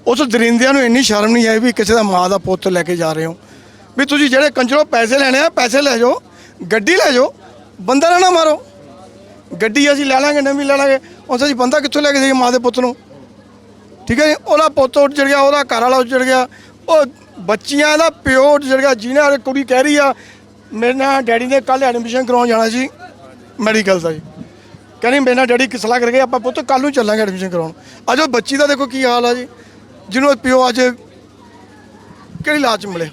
ਉਸ ਦਰਿੰਦਿਆਂ ਨੂੰ ਇੰਨੀ ਸ਼ਰਮ ਨਹੀਂ ਆਈ ਵੀ ਕਿਸੇ ਦਾ ਮਾਂ ਦਾ ਪੁੱਤ ਲੈ ਕੇ ਜਾ ਰਹੇ ਹੋ। ਵੀ ਤੁਸੀਂ ਜਿਹੜੇ ਕੰਜਰੋਂ ਪੈਸੇ ਲੈਣੇ ਆ, ਪੈਸੇ ਲੈ ਜਾਓ, ਗੱਡੀ ਲੈ ਜਾਓ, ਬੰਦਾ ਨਾ ਨਾ ਮਾਰੋ। ਗੱਡੀ ਅਸੀਂ ਲੈ ਲਾਂਗੇ, ਨਵੀਂ ਲੈ ਲਾਂਗੇ। ਉਸ ਅਸੀਂ ਬੰਦਾ ਕਿੱਥੋਂ ਲੈ ਕੇ ਜਾਈਏ ਮਾਂ ਦੇ ਪੁੱਤ ਨੂੰ? ਠੀਕ ਹੈ ਜੀ? ਉਹਦਾ ਪੁੱਤ ਉੱਡ ਜੜ ਗਿਆ, ਉਹਦਾ ਘਰ ਵਾਲਾ ਉੱਜੜ ਗਿਆ। ਉਹ ਬੱਚੀਆਂ ਦਾ ਪਿਓ ਉੱਜੜ ਗਿਆ, ਜਿਹਨਾਂ ਕੁੜੀ ਕਹਿ ਰਹੀ ਆ, ਮੇਰੇ ਨਾਲ ਡੈਡੀ ਨੇ ਕੱਲ ਐਡਮਿਸ਼ਨ ਕਰਾਉਣ ਜਾਣਾ ਸੀ, ਮੈਡੀਕਲ ਦਾ ਜੀ। ਕਹਿੰਦੀ, ਮੇਰੇ ਨਾਲ ਡੈਡੀ ਕਿਸਲਾ ਕਰ ਗਏ ਆਪਾਂ ਪੁੱਤ ਕੱਲ ਨੂੰ ਚੱਲਾਂਗੇ ਐਡਮਿਸ਼ਨ ਕਰਾਉਣ। ਅੱਜ ਉਹ ਬੱਚੀ ਦਾ ਦੇਖੋ ਕੀ ਹਾਲ ਆ ਜੀ, ਜਿਹਨੂੰ ਪਿਓ ਅੱਜ ਕਿਹੜੀ ਲਾਜ ਮਿਲੇ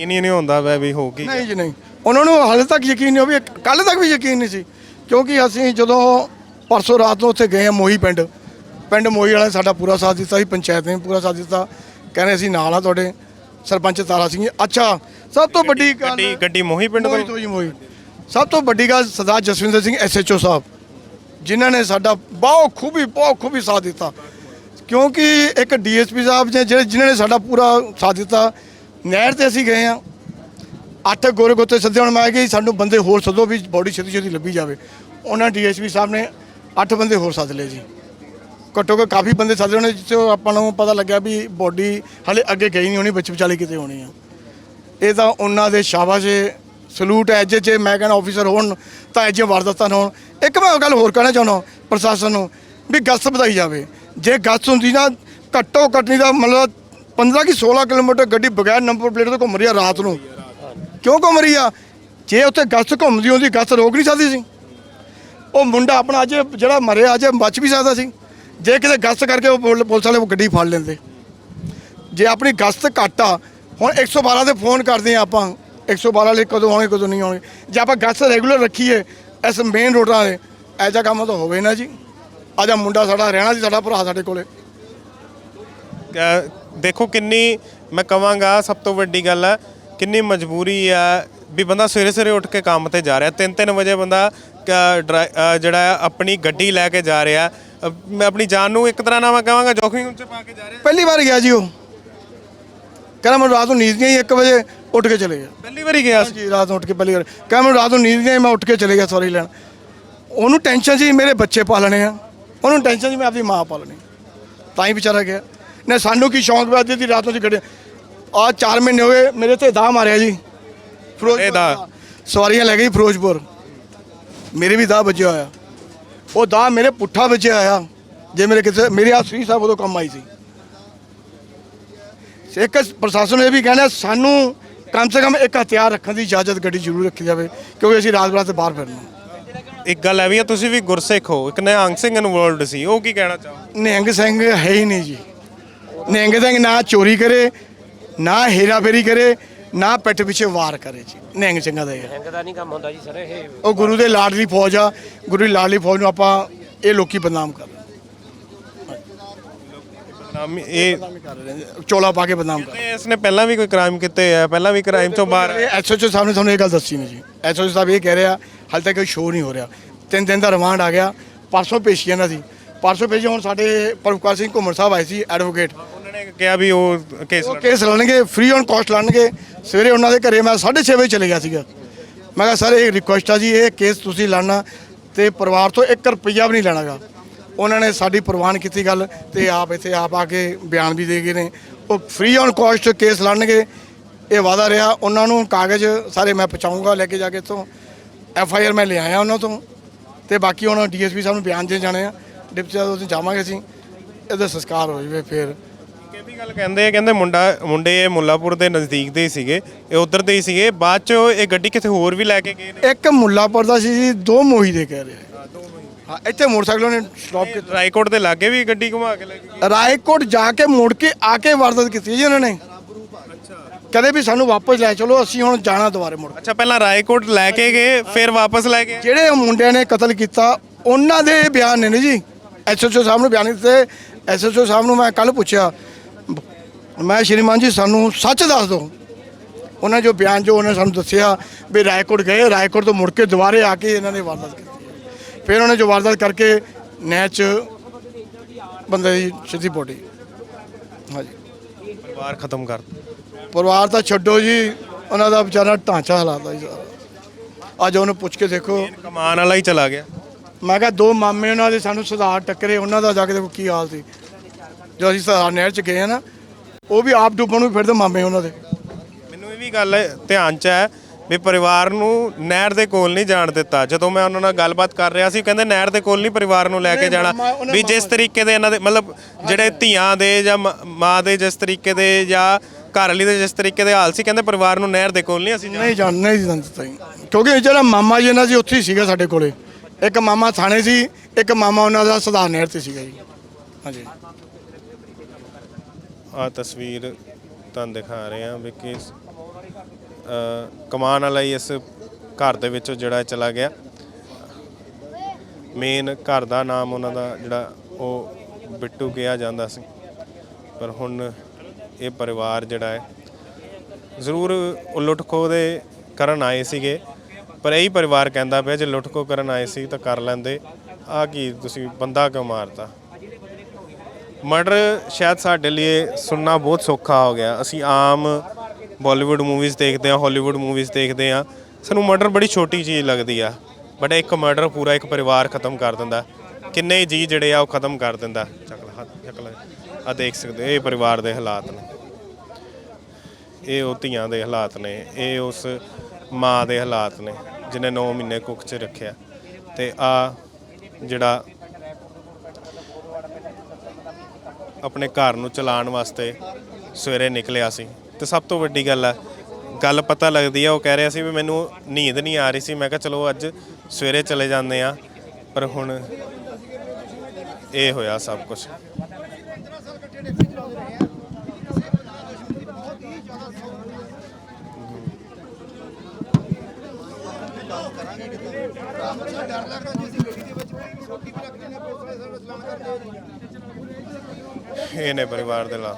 ਯਕੀਨ ਹੀ ਨਹੀਂ ਹੁੰਦਾ ਵੈ ਵੀ ਹੋ ਕੀ ਨਹੀਂ ਜੀ ਨਹੀਂ। ਉਹਨਾਂ ਨੂੰ ਹਾਲੇ ਤੱਕ ਯਕੀਨ ਨਹੀਂ ਹੋ ਵੀ ਕੱਲ ਤੱਕ ਵੀ ਯਕੀਨ ਨਹੀਂ ਸੀ। ਕਿਉਂਕਿ ਅਸੀਂ ਜਦੋਂ ਪਰਸੋਂ ਰਾਤ ਨੂੰ ਉੱਥੇ ਗਏ ਆ ਮੋਹੀ ਪਿੰਡ ਪਿੰਡ ਮੋਹੀ ਵਾਲਿਆਂ ਨੇ ਸਾਡਾ ਪੂਰਾ ਸਾਥ ਦਿੱਤਾ ਸੀ ਪੰਚਾਇਤ ਨੇ ਪੂਰਾ ਸਾਥ ਦਿੱਤਾ। ਕਹਿੰਦੇ ਅਸੀਂ ਨਾਲ ਆ ਤੁਹਾਡੇ ਸਰਪੰਚ ਤਾਰਾ ਸਿੰਘ। ਅੱਛਾ ਸਭ ਤੋਂ ਵੱਡੀ ਗੱਲ ਗੱਡੀ ਗੱਡੀ ਮੋਹੀ ਪਿੰਡ ਮੋਹੀ ਤੋਂ ਤੋਂ ਜੀ ਮੋਹੀ। ਸਭ ਤੋਂ ਵੱਡੀ ਗੱਲ Sardar Jaswinder Singh S H O ਸਾਹਿਬ ਜਿਨ੍ਹਾਂ ਨੇ ਸਾਡਾ ਬਹੁਤ ਖੂਬੀ ਬਹੁਤ ਖੂਬੀ ਸਾਥ ਦਿੱਤਾ। ਕਿਉਂਕਿ ਇੱਕ ਡੀਐਸਪੀ ਸਾਹਿਬ ਨੇ ਜਿਹੜੇ ਜਿਨ੍ਹਾਂ ਨੇ ਸਾਡਾ ਪੂਰਾ ਸਾਥ ਦਿੱਤਾ ਨਹਿਰ ਤੇ ਅਸੀਂ ਗਏ ਆ ਅੱਠ ਗੋਰੇ ਗੋਤੇ ਸੱਦੇ ਹੁਣ ਮੈਂ ਕਿ ਸਾਨੂੰ ਬੰਦੇ ਹੋਰ ਸੱਦੋ ਵੀ ਬੋਡੀ ਛੇਤੀ ਛੇਤੀ ਲੱਭੀ ਜਾਵੇ। ਉਹਨਾਂ ਡੀਐਸਪੀ ਸਾਹਿਬ ਨੇ ਅੱਠ ਬੰਦੇ ਹੋਰ ਸੱਦ ਲਏ ਜੀ। ਘੱਟੋ ਘੱਟ ਕਾਫੀ ਬੰਦੇ ਸੱਦ ਹੋਣੇ ਉਹਨੇ ਜਿੱਥੇ ਆਪਾਂ ਨੂੰ ਪਤਾ ਲੱਗਿਆ ਵੀ ਬੋਡੀ ਹਲੇ ਅੱਗੇ ਗਈ ਨਹੀਂ ਹੋਣੀ, ਵਿੱਚ ਵਿਚਾਲੇ ਕਿਤੇ ਹੋਣੀ ਆ। ਇਹ ਤਾਂ ਉਹਨਾਂ ਦੇ ਸ਼ਾਬਾਸ਼ ਸਲੂਟ ਹੈ ਜੇ ਜੇ ਮੈਂ ਕਹਿੰਦਾ ਆਫੀਸਰ ਹੋਣ, ਤਾਂ ਇਹ ਜੇ ਵਾਰਦਾਤਾਂ ਨਾ ਹੋਣ। ਇੱਕ ਮੈਂ ਗੱਲ ਹੋਰ ਕਹਿਣਾ ਚਾਹੁੰਦਾ ਪ੍ਰਸ਼ਾਸਨ ਨੂੰ, ਵੀ ਗਸਤ ਵਧਾਈ ਜਾਵੇ। ਜੇ ਗਸਤ ਹੁੰਦੀ ਨਾ, ਘੱਟੋ ਘੱਟ ਨਹੀਂ ਤਾਂ ਮਤਲਬ 15 ਕਿ 16 ਕਿਲੋਮੀਟਰ ਗੱਡੀ ਬਗੈਰ ਨੰਬਰ ਪਲੇਟ ਤੋਂ ਘੁੰਮ ਰਹੀ ਆ ਰਾਤ ਨੂੰ। ਕਿਉਂ ਘੁੰਮ ਰਹੀ ਆ? ਜੇ ਉੱਥੇ ਗਸਤ ਘੁੰਮਦੀ ਹੁੰਦੀ, ਗਸਤ ਰੋਕ ਨਹੀਂ ਸਕਦੀ ਸੀ। ਉਹ ਮੁੰਡਾ ਆਪਣਾ ਅੱਜ ਜਿਹੜਾ ਮਰਿਆ, ਅੱਜ ਬਚ ਵੀ ਸਕਦਾ ਸੀ। ਜੇ ਕਿਤੇ ਗਸਤ ਕਰਕੇ ਉਹ ਪੁਲ- ਪੁਲਿਸ ਵਾਲੇ ਉਹ ਗੱਡੀ ਫੜ ਲੈਂਦੇ। ਜੇ ਆਪਣੀ ਗਸਤ ਘੱਟ ਆ, ਹੁਣ 112 ਤੇ ਫੋਨ ਕਰਦੇ ਆ ਆਪਾਂ। 112 ਲਈ ਕਦੋਂ ਆਉਣਗੇ, ਕਦੋਂ ਨਹੀਂ ਆਉਣਗੇ। ਜੇ ਆਪਾਂ ਗਸਤ ਰੈਗੂਲਰ ਰੱਖੀਏ, ਇਸ ਮੇਨ ਰੋਡਾਂ ਦੇ ਐਜਾ ਕੰਮ ਤਾਂ ਹੋਵੇ ਨਾ ਜੀ। ਅੱਜ ਮੁੰਡਾ ਸਾਡਾ, ਰਹਿਣਾ ਸੀ ਸਾਡਾ ਭਰਾ ਸਾਡੇ ਕੋਲੇ। ਦੇਖੋ ਕਿੰਨੀ ਮੈਂ ਕਵਾਂਗਾ ਸਭ ਤੋਂ ਵੱਡੀ ਗੱਲ ਹੈ ਕਿੰਨੀ ਮਜਬੂਰੀ ਆ ਵੀ ਬੰਦਾ ਸਵੇਰੇ ਸਵੇਰੇ ਉੱਠ ਕੇ ਕੰਮ ਤੇ ਜਾ ਰਿਹਾ। 3-3 ਵਜੇ ਬੰਦਾ ਜਿਹੜਾ ਆਪਣੀ ਗੱਡੀ ਲੈ ਕੇ ਜਾ ਰਿਹਾ। ਮੈਂ ਆਪਣੀ ਜਾਨ ਨੂੰ ਇੱਕ ਤਰ੍ਹਾਂ ਨਾਲ ਮੈਂ ਕਹਾਂਗਾ ਜੋਖਿਮ ਚ ਪਾ ਕੇ ਜਾ ਰਿਹਾ। ਪਹਿਲੀ ਵਾਰ ਗਿਆ ਜੀ ਉਹ। ਕਹਿੰਦਾ ਮੈਨੂੰ ਰਾਤ ਨੂੰ ਨੀਂਦ ਨਹੀਂ ਆਈ 1 ਵਜੇ ਉੱਠ ਕੇ ਚਲੇ ਗਿਆ। ਪਹਿਲੀ ਵਾਰੀ ਗਿਆ ਸੀ? ਜੀ ਰਾਤ ਨੂੰ ਉੱਠ ਕੇ ਪਹਿਲੀ ਵਾਰ। ਕਹਿੰਦਾ ਮੈਨੂੰ ਰਾਤ ਨੂੰ ਨੀਂਦ ਨਹੀਂ ਮੈਂ ਉੱਠ ਕੇ ਚਲੇ ਗਿਆ ਸੌਰੀ ਲੈਣ। ਉਹਨੂੰ ਟੈਨਸ਼ਨ ਸੀ ਮੇਰੇ ਬੱਚੇ ਪਾਲਣੇ ਆ। ਉਹਨੂੰ ਟੈਨਸ਼ਨ ਸੀ ਮੈਂ ਆਪਣੀ ਮਾਂ ਪਾਲਣੀ। ਤਾਂ ਹੀ ਵਿਚਾਰਾ ਗਿਆ। ਨੇ ਸਾਨੂੰ ਕੀ ਸ਼ੌਂਕ ਪਿਆ ਦੀ ਰਾਤ ਨੂੰ ਜੀ ਗੱਡੀ ਆ। 4 ਮਹੀਨੇ ਹੋਏ ਮੇਰੇ ਤੇ ਦਾ ਮਾਰਿਆ ਜੀ। ਫਿਰੋਜ਼ਪੁਰ ਦਾਅ? ਸਵਾਰੀਆਂ ਲੈ ਗਈ ਫਿਰੋਜ਼ਪੁਰ। ਮੇਰੇ ਵੀ ਦਾ ਵੱਜਿਆ ਹੋਇਆ। ਉਹ ਦਾ ਮੇਰੇ ਪੁੱਠਾ ਵੱਜਿਆ ਆਇਆ ਜੇ ਮੇਰੇ ਕਿਸੇ ਮੇਰੇ ਆ ਸ੍ਰੀ ਸਾਹਿਬ ਉਦੋਂ ਕੰਮ ਆਈ ਸੀ। ਇੱਕ ਪ੍ਰਸ਼ਾਸਨ ਨੂੰ ਇਹ ਵੀ ਕਹਿਣਾ ਸਾਨੂੰ ਕਮ ਸੇ ਕਮ ਇੱਕ ਹਥਿਆਰ ਰੱਖਣ ਦੀ ਇਜਾਜ਼ਤ ਗੱਡੀ ਜ਼ਰੂਰ ਰੱਖੀ ਜਾਵੇ ਕਿਉਂਕਿ ਅਸੀਂ ਰਾਤ ਬਰਾਤ ਬਾਹਰ ਫਿਰਨਾ ਇੱਕ ਗੱਲ ਐ ਵੀ ਆ ਤੁਸੀਂ ਵੀ ਗੁਰਸਿੱਖ ਹੋ। ਇੱਕ ਨਿਹੰਗ ਸਿੰਘ ਇਨਵੋਲਡ ਸੀ। ਉਹ ਕੀ ਕਹਿਣਾ ਚਾਹੋ ਨਿਹੰਗ ਸਿੰਘ ਹੈ ਹੀ ਨਹੀਂ ਜੀ। ਨਿਹੰਗ ਸਿੰਘ ਨਾ ਚੋਰੀ ਕਰੇ ਨਾ ਹੇਰਾਫੇਰੀ ਕਰੇ ਨਾ ਪਿੱਠ ਪਿੱਛੇ ਵਾਰ ਕਰੇ ਜੀ ਨਿਹੰਗ ਸਿੰਘਾਂ ਦਾ ਇਹ। ਹੈ। ਹੈਂਗ ਦਾ ਨਹੀਂ ਕੰਮ ਹੁੰਦਾ ਜੀ ਸਰ ਇਹ ਉਹ ਗੁਰੂ ਦੇ ਲਾਡਲੀ ਫੌਜ ਆ ਗੁਰੂ ਦੀ ਲਾਡਲੀ ਫੌਜ ਨੂੰ ਆਪਾਂ ਇਹ ਲੋਕੀ ਬਦਨਾਮ ਕਰ ਇਹ ਨੇ ਚੋਲਾ ਪਾ ਕੇ ਬਦਨਾਮ ਕਰ ਇਸ ਨੇ ਪਹਿਲਾਂ ਵੀ ਕੋਈ ਕ੍ਰਾਈਮ ਕੀਤੇ ਆ ਪਹਿਲਾਂ ਵੀ ਕ੍ਰਾਈਮ ਤੋਂ ਬਾਹਰ ਐਸਓਚਓ ਸਾਹਿਬ ਨੇ ਤੁਹਾਨੂੰ ਇਹ ਗੱਲ ਦੱਸੀ ਨਹੀਂ ਜੀ। ਐਸਓਚਓ ਸਾਹਿਬ ਇਹ ਕਹਿ ਰਿਹਾ ਹਾਲੇ ਤੱਕ ਕੋਈ ਸ਼ੋਅ ਨਹੀਂ ਹੋ ਰਿਹਾ। ਤਿੰਨ ਦਿਨ ਦਾ ਰਿਮਾਂਡ ਆ ਗਿਆ ਪਰਸੋਂ ਪੇਸ਼ੀ ਇਹਨਾਂ ਦੀ ਪਰਸੋਂ ਪੇਸ਼ੀ ਹੁਣ ਸਾਡੇ ਪਰਮਕਾਰ ਸਿੰਘ ਘੁੰਮਣ ਸਾਹਿਬ ਆਏ ਸੀ ਐਡਵੋਕੇਟ ਨੇ ਕਿਹਾ ਵੀ ਉਹ ਕੇਸ ਉਹ ਕੇਸ ਲੜਨਗੇ ਫ੍ਰੀ ਔਨ ਕਾਸਟ ਲੜਨਗੇ। ਸਵੇਰੇ ਉਹਨਾਂ ਦੇ ਘਰੇ ਮੈਂ 6:30 ਵਜੇ ਚਲੇ ਗਿਆ ਸੀਗਾ। ਮੈਂ ਕਿਹਾ ਸਰ ਇਹ ਰਿਕੁਐਸਟ ਆ ਜੀ ਇਹ ਕੇਸ ਤੁਸੀਂ ਲੜਨਾ ਤੇ ਪਰਿਵਾਰ ਤੋਂ 1 ਰੁਪਈਆ ਵੀ ਨਹੀਂ ਲੈਣਾਗਾ। ਉਹਨਾਂ ਨੇ ਸਾਡੀ ਪ੍ਰਵਾਨ ਕੀਤੀ ਗੱਲ ਤੇ ਆਪ ਇੱਥੇ ਆਪ ਆ ਕੇ ਬਿਆਨ ਵੀ ਦੇ ਗਏ ਨੇ। ਉਹ ਫ੍ਰੀ ਔਨ ਕਾਸਟ ਕੇਸ ਲੜਨਗੇ। ਇਹ ਵਾਦਾ ਰਿਹਾ। ਉਹਨਾਂ ਨੂੰ ਕਾਗਜ਼ ਸਾਰੇ ਮੈਂ ਪਹੁੰਚਾਊਂਗਾ ਲੈ ਕੇ ਜਾ ਕੇ ਇੱਥੋਂ। ਐਫ ਆਈ ਆਰ ਮੈਂ ਲਿਆਇਆ ਉਹਨਾਂ ਤੋਂ ਤੇ ਬਾਕੀ ਹੁਣ ਡੀਐਸਪੀ ਸਾਹਿਬ ਨੂੰ ਬਿਆਨ ਦੇਣ ਜਾਣੇ ਆ। ਡਿਪਟੀ ਸਾਹਿਬ ਉੱਥੇ ਜਾਵਾਂਗੇ ਅਸੀਂ। ਇਹਦਾ ਸੰਸਕਾਰ ਹੋ ਜਾਵੇ ਫਿਰ। ਗੱਲ ਕਹਿੰਦੇ ਆ ਕਹਿੰਦੇ ਮੁੰਡਾ ਮੁੰਡੇ ਇਹ ਮੁੱਲਾਪੁਰ ਦੇ ਨਜ਼ਦੀਕ ਦੇ ਹੀ ਸੀਗੇ ਇਹ ਉਧਰ ਦੇ ਹੀ ਸੀਗੇ ਬਾਅਦ ਚ ਇਹ ਗੱਡੀ ਕਿਤੇ ਹੋਰ ਵੀ ਲੈ ਕੇ ਗਏ ਨੇ? ਇੱਕ ਮੁੱਲਾਪੁਰ ਦਾ ਸੀ ਜੀ ਦੋ ਮੋਹੀ ਦੇ ਕਹਿ ਰਹੇ ਹਾਂ ਇੱਥੇ ਮੋਟਰਸਾਈਕਲ ਨੇ ਸਟਾਪ ਕੀਤਾ। ਰਾਏਕੋਟ ਦੇ ਲਾਗੇ ਵੀ ਗੱਡੀ ਘੁਮਾ ਕੇ ਲੈ ਕੇ ਗਏ? ਰਾਏਕੋਟ ਜਾ ਕੇ ਮੁੜ ਕੇ ਆ ਕੇ ਵਾਰਦਾਤ ਕੀਤੀ ਜੀ ਉਹਨਾਂ ਨੇ। ਕਹਿੰਦੇ ਵੀ ਸਾਨੂੰ ਵਾਪਸ ਲੈ ਚਲੋ ਅਸੀਂ ਹੁਣ ਜਾਣਾ ਦੁਬਾਰੇ ਮੁੜ। ਅੱਛਾ ਪਹਿਲਾਂ ਰਾਏਕੋਟ ਲੈ ਕੇ ਗਏ ਫਿਰ ਵਾਪਸ ਲੈ ਕੇ। ਜਿਹੜੇ ਮੁੰਡਿਆਂ ਨੇ ਕਤਲ ਕੀਤਾ ਉਹਨਾਂ ਦੇ ਬਿਆਨ ਨੇ ਜੀ। ਐਸਐਚਓ ਸਾਹਿਬ ਨੂੰ ਬਿਆਨ ਦਿੱਤੇ। ਐਸਐਚਓ ਸਾਹਿਬ ਨੂੰ ਮੈਂ ਕੱਲ ਪੁੱਛਿਆ ਮੈਂ ਸ਼੍ਰੀਮਾਨ ਜੀ ਸਾਨੂੰ ਸੱਚ ਦੱਸ ਦਿਓ। ਉਹਨਾਂ ਜੋ ਬਿਆਨ ਜੋ ਉਹਨੇ ਸਾਨੂੰ ਦੱਸਿਆ ਵੀ ਰਾਏਕੋਟ ਗਏ ਰਾਏਕੋਟ ਤੋਂ ਮੁੜ ਕੇ ਦੁਬਾਰੇ ਆ ਕੇ ਇਹਨਾਂ ਨੇ ਵਾਰਦਾਤ ਕੀਤੀ ਫਿਰ ਉਹਨੇ ਜੋ ਵਾਰਦਾਤ ਕਰਕੇ ਨਹਿਰ 'ਚ ਬੰਦੇ ਦੀ ਸਿੱਧੀ ਪੋਟੀ ਹਾਂਜੀ। ਪਰਿਵਾਰ ਖਤਮ ਕਰ। ਪਰਿਵਾਰ ਤਾਂ ਛੱਡੋ ਜੀ ਉਹਨਾਂ ਦਾ ਵਿਚਾਰਾ ਢਾਂਚਾ ਹਾਲਾਤਾ ਜੀ ਸਾਰਾ। ਅੱਜ ਉਹਨੂੰ ਪੁੱਛ ਕੇ ਦੇਖੋ। ਕਮਾਨ ਵਾਲਾ ਹੀ ਚਲਾ ਗਿਆ। ਮੈਂ ਕਿਹਾ ਦੋ ਮਾਮੇ ਉਹਨਾਂ ਦੇ ਸਾਨੂੰ ਸੁਧਾਰ ਟੱਕਰੇ ਉਹਨਾਂ ਦਾ ਜਾ ਕੇ ਦੇਖੋ ਕੀ ਹਾਲ ਸੀ। ਜੋ ਅਸੀਂ ਸੁਧਾਰ ਨਹਿਰ ਚ ਗਏ ਆ ਨਾ ਉਹ ਵੀ ਆਪ ਡੁੱਬਣ ਨੂੰ ਫਿਰਦੇ ਮਾਮੇ ਉਹਨਾਂ ਦੇ। ਮੈਨੂੰ ਇਹ ਵੀ ਗੱਲ ਧਿਆਨ ਚ ਹੈ ਵੀ ਪਰਿਵਾਰ ਨੂੰ ਨਹਿਰ ਦੇ ਕੋਲ ਨਹੀਂ ਜਾਣ ਦਿੱਤਾ। ਜਦੋਂ ਮੈਂ ਉਹਨਾਂ ਨਾਲ ਗੱਲਬਾਤ ਕਰ ਰਿਹਾ ਸੀ ਕਹਿੰਦੇ ਨਹਿਰ ਦੇ ਕੋਲ ਨਹੀਂ ਪਰਿਵਾਰ ਨੂੰ ਲੈ ਕੇ ਜਾਣਾ। ਵੀ ਜਿਸ ਤਰੀਕੇ ਦੇ ਇਹਨਾਂ ਦੇ ਮਤਲਬ ਜਿਹੜੇ ਧੀਆਂ ਦੇ ਜਾਂ ਮ- ਦੇ ਜਿਸ ਤਰੀਕੇ ਦੇ ਜਾਂ ਘਰ ਵਾਲੀ ਦੇ ਜਿਸ ਤਰੀਕੇ ਦੇ ਹਾਲ ਸੀ ਕਹਿੰਦੇ ਪਰਿਵਾਰ ਨੂੰ ਨਹਿਰ ਦੇ ਕੋਲ ਨਹੀਂ ਅਸੀਂ ਨਹੀਂ ਜਾਣ ਨਹੀਂ ਦਿੱਤਾ ਕਿਉਂਕਿ ਜਿਹੜਾ ਮਾਮਾ ਜੀ ਇਹਨਾਂ ਸੀ ਉੱਥੇ ਹੀ ਸੀਗਾ ਸਾਡੇ ਕੋਲੇ। ਇੱਕ ਮਾਮਾ ਥਾਣੇ ਸੀ ਇੱਕ ਮਾਮਾ ਉਹਨਾਂ ਦਾ ਸੁਧਾਰ ਨਹਿਰ ਤੇ ਸੀਗਾ ਜੀ। ਹਾਂਜੀ। ਆ ਤਸਵੀਰ ਤੁਹਾਨੂੰ ਦਿਖਾ ਰਹੇ ਹਾਂ ਵੀ ਕਿ ਅ, ਕਮਾਨ ਵਾਲਾ ਹੀ ਇਸ ਘਰ ਦੇ ਵਿੱਚੋਂ ਜਿਹੜਾ ਚਲਾ ਗਿਆ। ਮੇਨ ਘਰ ਦਾ ਨਾਮ ਉਹਨਾਂ ਦਾ ਜਿਹੜਾ ਉਹ ਬਿੱਟੂ ਕਿਹਾ ਜਾਂਦਾ ਸੀ। ਪਰ ਹੁਣ ਇਹ ਪਰਿਵਾਰ ਜਿਹੜਾ ਹੈ ਜ਼ਰੂਰ ਉਲਟ ਖੋਹ ਦੇ ਕਰਨ ਆਏ ਸੀਗੇ। ਪਰ ਇਹੀ ਪਰਿਵਾਰ ਕਹਿੰਦਾ ਪਿਆ ਜੇ ਲੁੱਟ ਕੋ ਕਰਨ ਆਏ ਸੀ ਤਾਂ ਕਰ ਲੈਂਦੇ। ਆ ਕੀ ਤੁਸੀਂ ਬੰਦਾ ਕਿਉਂ ਮਾਰਤਾ? ਮਰਡਰ ਸ਼ਾਇਦ ਸਾਡੇ ਲਈ ਸੁਣਨਾ ਬਹੁਤ ਸੌਖਾ ਹੋ ਗਿਆ। ਅਸੀਂ ਆਮ ਬਾਲੀਵੁੱਡ ਮੂਵੀਜ਼ ਦੇਖਦੇ ਹਾਂ ਹਾਲੀਵੁੱਡ ਮੂਵੀਜ਼ ਦੇਖਦੇ ਹਾਂ। ਸਾਨੂੰ ਮਰਡਰ ਬੜੀ ਛੋਟੀ ਚੀਜ਼ ਲੱਗਦੀ ਆ। ਬਟ ਇੱਕ ਮਰਡਰ ਪੂਰਾ ਇੱਕ ਪਰਿਵਾਰ ਖਤਮ ਕਰ ਦਿੰਦਾ। ਕਿੰਨੇ ਜੀ ਜਿਹੜੇ ਆ ਉਹ ਖਤਮ ਕਰ ਦਿੰਦਾ। ਚੱਕ ਆ ਦੇਖ ਸਕਦੇ ਹੋ, ਇਹ ਪਰਿਵਾਰ ਦੇ ਹਾਲਾਤ ਨੇ। ਇਹ ਉਹ ਧੀਆਂ ਦੇ ਹਾਲਾਤ ਨੇ ਇਹ ਉਸ ਮਾਂ ਦੇ ਹਾਲਾਤ ਨੇ ਜਿਹਨੇ 9 ਮਹੀਨੇ ਕੁੱਖ 'ਚ ਰੱਖਿਆ। ਤੇ ਆ ਜਿਹੜਾ ਆਪਣੇ ਘਰ ਨੂੰ ਚਲਾਉਣ ਵਾਸਤੇ ਸਵੇਰੇ ਨਿਕਲਿਆ ਸੀ। ਤੇ ਸਭ ਤੋਂ ਵੱਡੀ ਗੱਲ ਹੈ, ਗੱਲ ਪਤਾ ਲੱਗਦੀ ਆ ਉਹ ਕਹਿ ਰਿਹਾ ਸੀ ਵੀ ਮੈਨੂੰ ਨੀਂਦ ਨਹੀਂ ਆ ਰਹੀ ਸੀ। ਮੈਂ ਕਿਹਾ, ਚਲੋ ਅੱਜ ਸਵੇਰੇ ਚਲੇ ਜਾਂਦੇ ਆ ਪਰ ਹੁਣ ਇਹ ਹੋਇਆ ਸਭ ਕੁਝ ਇਹ ਨੇ ਪਰਿਵਾਰ ਦੇ ਲਾ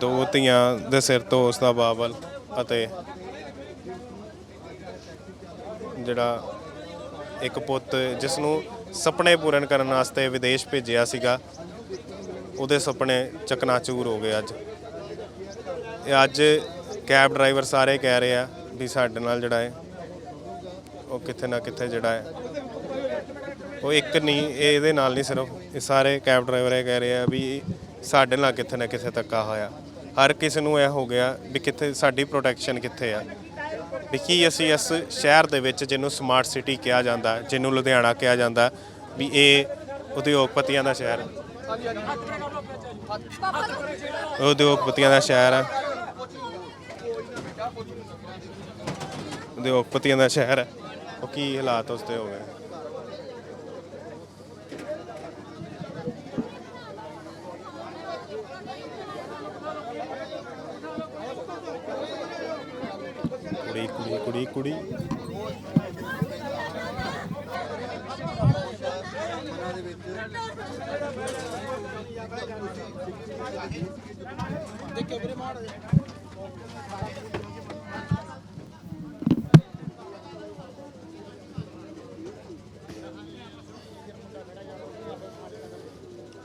ਦੋ ਧੀਆਂ ਦੇ ਸਿਰ ਤੋਂ ਉਸ ਦਾ ਬਾਬਲ ਅਤੇ ਜਿਹੜਾ ਇੱਕ ਪੁੱਤ ਜਿਸ ਨੂੰ ਸੁਪਨੇ ਪੂਰਨ ਕਰਨ ਵਾਸਤੇ ਵਿਦੇਸ਼ ਭੇਜਿਆ ਸੀਗਾ, ਉਹਦੇ ਸੁਪਨੇ ਚਕਨਾਚੂਰ ਹੋ ਗਏ ਅੱਜ। ਅੱਜ ਕੈਬ ਡਰਾਈਵਰ ਸਾਰੇ ਕਹਿ ਰਹੇ ਆ ਵੀ ਸਾਡੇ ਨਾਲ ਜਿਹੜਾ ਹੈ ਉਹ ਕਿੱਥੇ ਨਾ ਕਿੱਥੇ ਜਿਹੜਾ ਹੈ ਉਹ ਇੱਕ ਨਹੀਂ ਇਹ ਇਹਦੇ ਨਾਲ ਨਹੀਂ ਸਿਰਫ ਇਹ ਸਾਰੇ ਕੈਬ ਡਰਾਈਵਰ ਇਹ ਕਹਿ ਰਹੇ ਆ ਵੀ ਸਾਡੇ ਨਾਲ ਕਿੱਥੇ ਨਾ ਕਿੱਥੇ ਧੱਕਾ ਹੋਇਆ। ਹਰ ਕਿਸੇ ਨੂੰ ਇਹ ਹੋ ਗਿਆ ਵੀ ਕਿੱਥੇ ਸਾਡੀ ਪ੍ਰੋਟੈਕਸ਼ਨ ਕਿੱਥੇ ਆ। ਵੀ ਕੀ ਅਸੀਂ ਇਸ ਸ਼ਹਿਰ ਦੇ ਵਿੱਚ ਜਿਹਨੂੰ ਸਮਾਰਟ ਸਿਟੀ ਕਿਹਾ ਜਾਂਦਾ ਜਿਹਨੂੰ ਲੁਧਿਆਣਾ ਕਿਹਾ ਜਾਂਦਾ ਵੀ ਇਹ ਉਦਯੋਗਪਤੀਆਂ ਦਾ ਸ਼ਹਿਰ ਹੈ ਉਦਯੋਗਪਤੀਆਂ ਦਾ ਸ਼ਹਿਰ ਹੈ ਉਦਯੋਗਪਤੀਆਂ ਦਾ ਸ਼ਹਿਰ ਹੈ। ਉਹ ਕੀ ਹਾਲਾਤ ਉਸਦੇ ਹੋ ਗਏ। ਕੁੜੀ ਕੁੜੀ ਕੁੜੀ ਕੁੜੀ।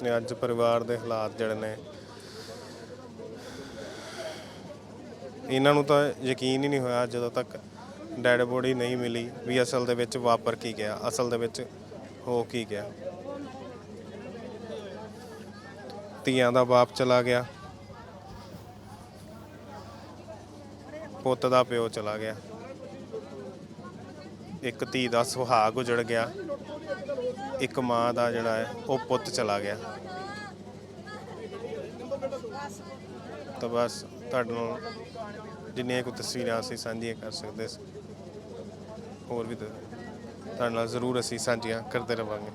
ਨੇ ਅੱਜ ਪਰਿਵਾਰ ਦੇ ਹਾਲਾਤ ਜਿਹੜੇ ਨੇ, ਇਹਨਾਂ ਨੂੰ ਤਾਂ ਯਕੀਨ ਹੀ ਨਹੀਂ ਹੋਇਆ ਜਦੋਂ ਤੱਕ ਡੈਡ ਬੋਡੀ ਨਹੀਂ ਮਿਲੀ ਵੀ ਅਸਲ ਦੇ ਵਿੱਚ ਵਾਪਰ ਕੀ ਗਿਆ, ਅਸਲ ਦੇ ਵਿੱਚ ਹੋ ਕੀ ਗਿਆ। ਧੀਆਂ ਦਾ ਬਾਪ ਚਲਾ ਗਿਆ। ਪੁੱਤ ਦਾ ਪਿਓ ਚਲਾ ਗਿਆ। ਇੱਕ ਧੀ ਦਾ ਸੁਹਾਗ ਉਜੜ ਗਿਆ। ਇੱਕ ਮਾਂ ਦਾ ਜਿਹੜਾ ਹੈ, ਉਹ ਪੁੱਤ ਚਲਾ ਗਿਆ। ਤਾਂ ਬਸ ਤੁਹਾਡੇ ਨਾਲ ਜਿੰਨੀਆਂ ਕੁ ਤਸਵੀਰਾਂ ਅਸੀਂ ਸਾਂਝੀਆਂ ਕਰ ਸਕਦੇ ਸੀ, ਹੋਰ ਵੀ ਤੁਹਾਡੇ ਨਾਲ ਜ਼ਰੂਰ ਅਸੀਂ ਸਾਂਝੀਆਂ ਕਰਦੇ ਰਵਾਂਗੇ।